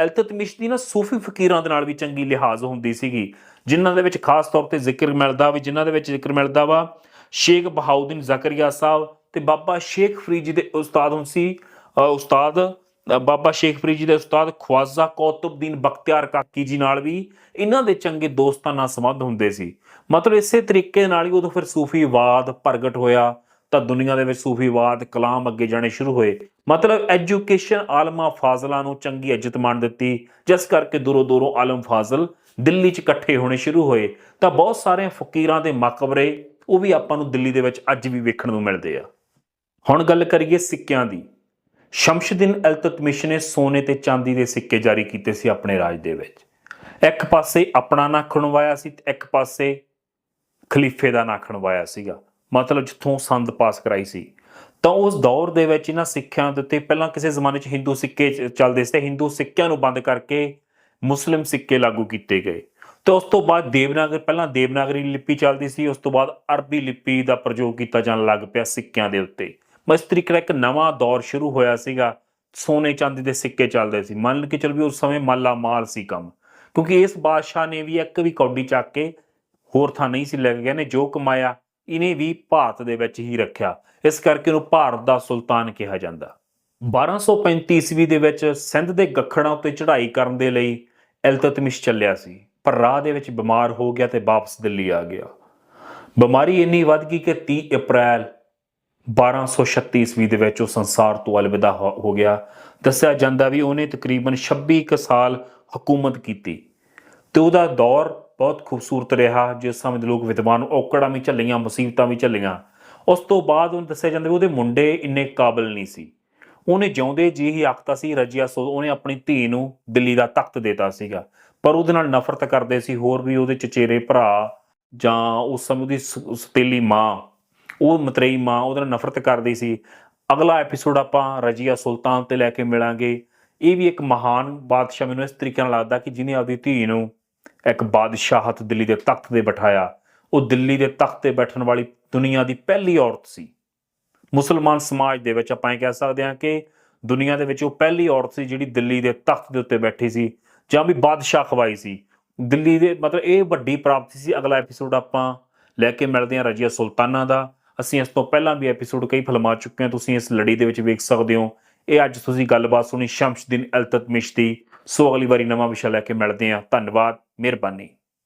Speaker 1: ਅਲਤਤਮਿਸ਼ ਦੀ ਨਾ ਸੂਫੀ ਫਕੀਰਾਂ ਦੇ ਨਾਲ ਵੀ ਚੰਗੀ ਲਿਹਾਜ਼ ਹੁੰਦੀ ਸੀਗੀ। ਜਿਨ੍ਹਾਂ ਦੇ ਵਿੱਚ ਖਾਸ ਤੌਰ ਤੇ ਜ਼ਿਕਰ ਮਿਲਦਾ ਵੀ, ਜਿਨ੍ਹਾਂ ਦੇ ਵਿੱਚ ਜ਼ਿਕਰ ਮਿਲਦਾ ਵਾ, ਸ਼ੇਖ ਬਹਾਉਦੀਨ ਜ਼ਕਰੀਆ ਸਾਹਿਬ ਤੇ ਬਾਬਾ ਸ਼ੇਖ ਫਰੀਦ ਜੀ ਦੇ ਉਸਤਾਦ ਹੁਣ ਸੀ। ਉਸਤਾਦ ਬਾਬਾ ਸ਼ੇਖ ਫਰੀਦ ਜੀ ਦੇ ਉਸਤਾਦ ਖਵਾਜਾ ਕੌਤਬਦੀਨ ਬਖਤਿਆਰ ਕਾਕੀ ਜੀ ਨਾਲ ਵੀ ਇਹਨਾਂ ਦੇ ਚੰਗੇ ਦੋਸਤਾਂ ਨਾਲ ਸੰਬੰਧ ਹੁੰਦੇ ਸੀ। ਮਤਲਬ ਇਸੇ ਤਰੀਕੇ ਨਾਲ ਹੀ ਉਦੋਂ ਫਿਰ ਸੂਫੀਵਾਦ ਪ੍ਰਗਟ ਹੋਇਆ। ਤਾਂ ਦੁਨੀਆ ਦੇ ਵਿੱਚ ਸੂਫੀਵਾਦ ਕਲਾਮ ਅੱਗੇ ਜਾਣੇ ਸ਼ੁਰੂ ਹੋਏ। ਮਤਲਬ ਐਜੂਕੇਸ਼ਨ ਆਲਮਾ ਫਾਜ਼ਲਾਂ ਨੂੰ ਚੰਗੀ ਇੱਜ਼ਤ ਮਾਣ ਦਿੱਤੀ। ਜਿਸ ਕਰਕੇ ਦੂਰੋਂ ਦੂਰੋਂ ਆਲਮ ਫਾਜ਼ਲ ਦਿੱਲੀ 'ਚ ਇਕੱਠੇ ਹੋਣੇ ਸ਼ੁਰੂ ਹੋਏ। ਤਾਂ ਬਹੁਤ ਸਾਰੇ ਫਕੀਰਾਂ ਦੇ ਮਕਬਰੇ, ਉਹ ਵੀ ਆਪਾਂ ਨੂੰ ਦਿੱਲੀ ਦੇ ਵਿੱਚ ਅੱਜ ਵੀ ਵੇਖਣ ਨੂੰ ਮਿਲਦੇ ਆ। ਹੁਣ ਗੱਲ ਕਰੀਏ ਸਿੱਕਿਆਂ ਦੀ। ਸ਼ਮਸ਼ਦੀਨ ਅਲਤਤਮਿਸ਼ ਨੇ ਸੋਨੇ ਤੇ ਚਾਂਦੀ ਦੇ ਸਿੱਕੇ ਜਾਰੀ ਕੀਤੇ ਸੀ ਆਪਣੇ ਰਾਜ ਦੇ ਵਿੱਚ। ਇੱਕ ਪਾਸੇ ਆਪਣਾ ਨਾਂ ਖਣਵਾਇਆ ਸੀ ਤੇ ਇੱਕ ਪਾਸੇ ਖਲੀਫੇ ਦਾ ਨਾਂ ਖਣਵਾਇਆ ਸੀਗਾ। ਮਤਲਬ ਜਿੱਥੋਂ ਸੰਦ ਪਾਸ ਕਰਾਈ ਸੀ। ਤਾਂ ਉਸ ਦੌਰ ਦੇ ਵਿੱਚ ਇਹਨਾਂ ਸਿੱਖਿਆਂ ਦੇ ਉੱਤੇ ਪਹਿਲਾਂ ਕਿਸੇ ਜ਼ਮਾਨੇ 'ਚ ਹਿੰਦੂ ਸਿੱਕੇ ਚੱਲਦੇ ਸੀ ਤੇ ਹਿੰਦੂ ਸਿੱਕਿਆਂ ਨੂੰ ਬੰਦ ਕਰਕੇ ਮੁਸਲਿਮ ਸਿੱਕੇ ਲਾਗੂ ਕੀਤੇ ਗਏ। ਤੇ ਉਸ ਤੋਂ ਬਾਅਦ ਦੇਵਨਾਗਰ, ਪਹਿਲਾਂ ਦੇਵਨਾਗਰੀ ਲਿਪੀ ਚੱਲਦੀ ਸੀ, ਉਸ ਤੋਂ ਬਾਅਦ ਅਰਬੀ ਲਿਪੀ ਦਾ ਪ੍ਰਯੋਗ ਕੀਤਾ ਜਾਣ ਲੱਗ ਪਿਆ ਸਿੱਕਿਆਂ ਦੇ ਉੱਤੇ। ਬਸ ਇਸ ਤਰੀਕੇ ਨਾਲ ਇੱਕ ਨਵਾਂ ਦੌਰ ਸ਼ੁਰੂ ਹੋਇਆ ਸੀਗਾ, ਸੋਨੇ ਚਾਂਦੀ ਦੇ ਸਿੱਕੇ ਚੱਲਦੇ ਸੀ। ਮੰਨ ਕੇ ਚੱਲ ਵੀ ਉਸ ਸਮੇਂ ਮਾਲਾ ਮਾਲ ਸੀ ਕੰਮ। ਕਿਉਂਕਿ ਇਸ ਬਾਦਸ਼ਾਹ ਨੇ ਵੀ ਇੱਕ ਵੀ ਕੌਡੀ ਚੱਕ ਕੇ ਹੋਰ ਥਾਂ ਨਹੀਂ ਸੀ ਲੈ ਕੇ ਗਿਆ ਨੇ, ਜੋ ਕਮਾਇਆ ਇਹਨੇ ਵੀ ਭਾਰਤ ਦੇ ਵਿੱਚ ਹੀ ਰੱਖਿਆ। ਇਸ ਕਰਕੇ ਉਹਨੂੰ ਭਾਰਤ ਦਾ ਸੁਲਤਾਨ ਕਿਹਾ ਜਾਂਦਾ। 1235 ਈਸਵੀ ਦੇ ਵਿੱਚ ਸਿੰਧ ਦੇ ਗੱਖੜਾਂ ਉੱਤੇ ਚੜ੍ਹਾਈ ਕਰਨ ਦੇ ਲਈ ਇਲਤਤਮਿਸ਼ ਚੱਲਿਆ ਸੀ, ਪਰ ਰਾਹ ਦੇ ਵਿੱਚ ਬਿਮਾਰ ਹੋ ਗਿਆ ਤੇ ਵਾਪਸ ਦਿੱਲੀ ਆ ਗਿਆ। ਬਿਮਾਰੀ ਇੰਨੀ ਵੱਧ ਗਈ ਕਿ 30 ਅਪ੍ਰੈਲ 1236 ਈਸਵੀ ਦੇ ਵਿੱਚ ਉਹ ਸੰਸਾਰ ਤੋਂ ਅਲਵਿਦਾ ਹੋ ਹੋ ਗਿਆ। ਦੱਸਿਆ ਜਾਂਦਾ ਵੀ ਉਹਨੇ ਤਕਰੀਬਨ 26 ਕੁ ਸਾਲ ਹਕੂਮਤ ਕੀਤੀ ਤੇ ਉਹਦਾ ਦੌਰ ਬਹੁਤ ਖੂਬਸੂਰਤ ਰਿਹਾ, ਜਿਸ ਸਮੇਂ ਦੇ ਲੋਕ ਵਿਦਵਾਨ ਔਕੜਾਂ ਵੀ ਝੱਲੀਆਂ, ਮੁਸੀਬਤਾਂ ਵੀ ਝੱਲੀਆਂ। ਉਸ ਤੋਂ ਬਾਅਦ ਉਹਨੂੰ ਦੱਸਿਆ ਜਾਂਦਾ ਵੀ ਉਹਦੇ ਮੁੰਡੇ ਇੰਨੇ ਕਾਬਲ ਨਹੀਂ ਸੀ। ਉਹਨੇ ਜਿਉਂਦੇ ਜੀ ਹੀ ਆਖਤਾ ਸੀ, ਰਜੀਆ ਸੋ ਉਹਨੇ ਆਪਣੀ ਧੀ ਨੂੰ ਦਿੱਲੀ ਦਾ ਤਖਤ ਦਿੱਤਾ ਸੀਗਾ। ਪਰ ਉਹਦੇ ਨਾਲ ਨਫ਼ਰਤ ਕਰਦੇ ਸੀ ਹੋਰ ਵੀ ਉਹਦੇ ਚਚੇਰੇ ਭਰਾ ਜਾਂ ਉਸ ਸਮੇਂ ਦੀ ਸਤੇਲੀ ਮਾਂ, ਉਹ ਮਤਰੇਈ ਮਾਂ, ਉਹਦੇ ਨਾਲ ਨਫ਼ਰਤ ਕਰਦੀ ਸੀ। ਅਗਲਾ ਐਪੀਸੋਡ ਆਪਾਂ ਰਜੀਆ ਸੁਲਤਾਨ ਤੇ ਲੈ ਕੇ ਮਿਲਾਂਗੇ। ਇਹ ਵੀ ਇੱਕ ਮਹਾਨ ਬਾਦਸ਼ਾਹ ਮੈਨੂੰ ਇਸ ਤਰੀਕੇ ਨਾਲ ਲੱਗਦਾ ਕਿ ਜਿਹਨੇ ਆਪਦੀ ਧੀ ਨੂੰ ਇੱਕ ਬਾਦਸ਼ਾਹਤ ਦਿੱਲੀ ਦੇ ਤਖਤ ਤੇ ਬਿਠਾਇਆ। ਉਹ ਦਿੱਲੀ ਦੇ ਤਖਤ ਤੇ ਬੈਠਣ ਵਾਲੀ ਦੁਨੀਆ ਦੀ ਪਹਿਲੀ ਔਰਤ ਸੀ। ਮੁਸਲਮਾਨ ਸਮਾਜ ਦੇ ਵਿੱਚ ਆਪਾਂ ਇਹ ਕਹਿ ਸਕਦੇ ਹਾਂ ਕਿ ਦੁਨੀਆ ਦੇ ਵਿੱਚ ਉਹ ਪਹਿਲੀ ਔਰਤ ਸੀ ਜਿਹੜੀ ਦਿੱਲੀ ਦੇ ਤਖਤ ਦੇ ਉੱਤੇ ਬੈਠੀ ਸੀ ਜਾਂ ਵੀ ਬਾਦਸ਼ਾਹ ਖਵਾਈ ਸੀ। ਦਿੱਲੀ ਦੇ ਮਤਲਬ ਇਹ ਵੱਡੀ ਪ੍ਰਾਪਤੀ ਸੀ। ਅਗਲਾ ਐਪੀਸੋਡ ਆਪਾਂ ਲੈ ਕੇ ਮਿਲਦੇ ਹਾਂ ਰਜੀਆ ਸੁਲਤਾਨਾ ਦਾ। ਅਸੀਂ ਇਸ ਤੋਂ ਪਹਿਲਾਂ ਵੀ ਐਪੀਸੋਡ ਕਈ ਫਿਲਮਾਂ ਚੁੱਕੇ ਹਾਂ। ਤੁਸੀਂ ਇਸ ਲੜੀ ਦੇ ਵਿੱਚ ਵੇਖ ਸਕਦੇ ਹੋ। ਇਹ ਅੱਜ ਤੁਸੀਂ ਗੱਲਬਾਤ ਸੁਣੀ ਸ਼ਮਸ਼ਦੀਨ ਅਲਤਤਮਿਸ਼ ਦੀ। ਸੋ ਅਗਲੀ ਵਾਰੀ ਨਵਾਂ ਵਿਸ਼ਾ ਲੈ ਕੇ ਮਿਲਦੇ ਹਾਂ। ਧੰਨਵਾਦ। ਮਿਹਰਬਾਨੀ।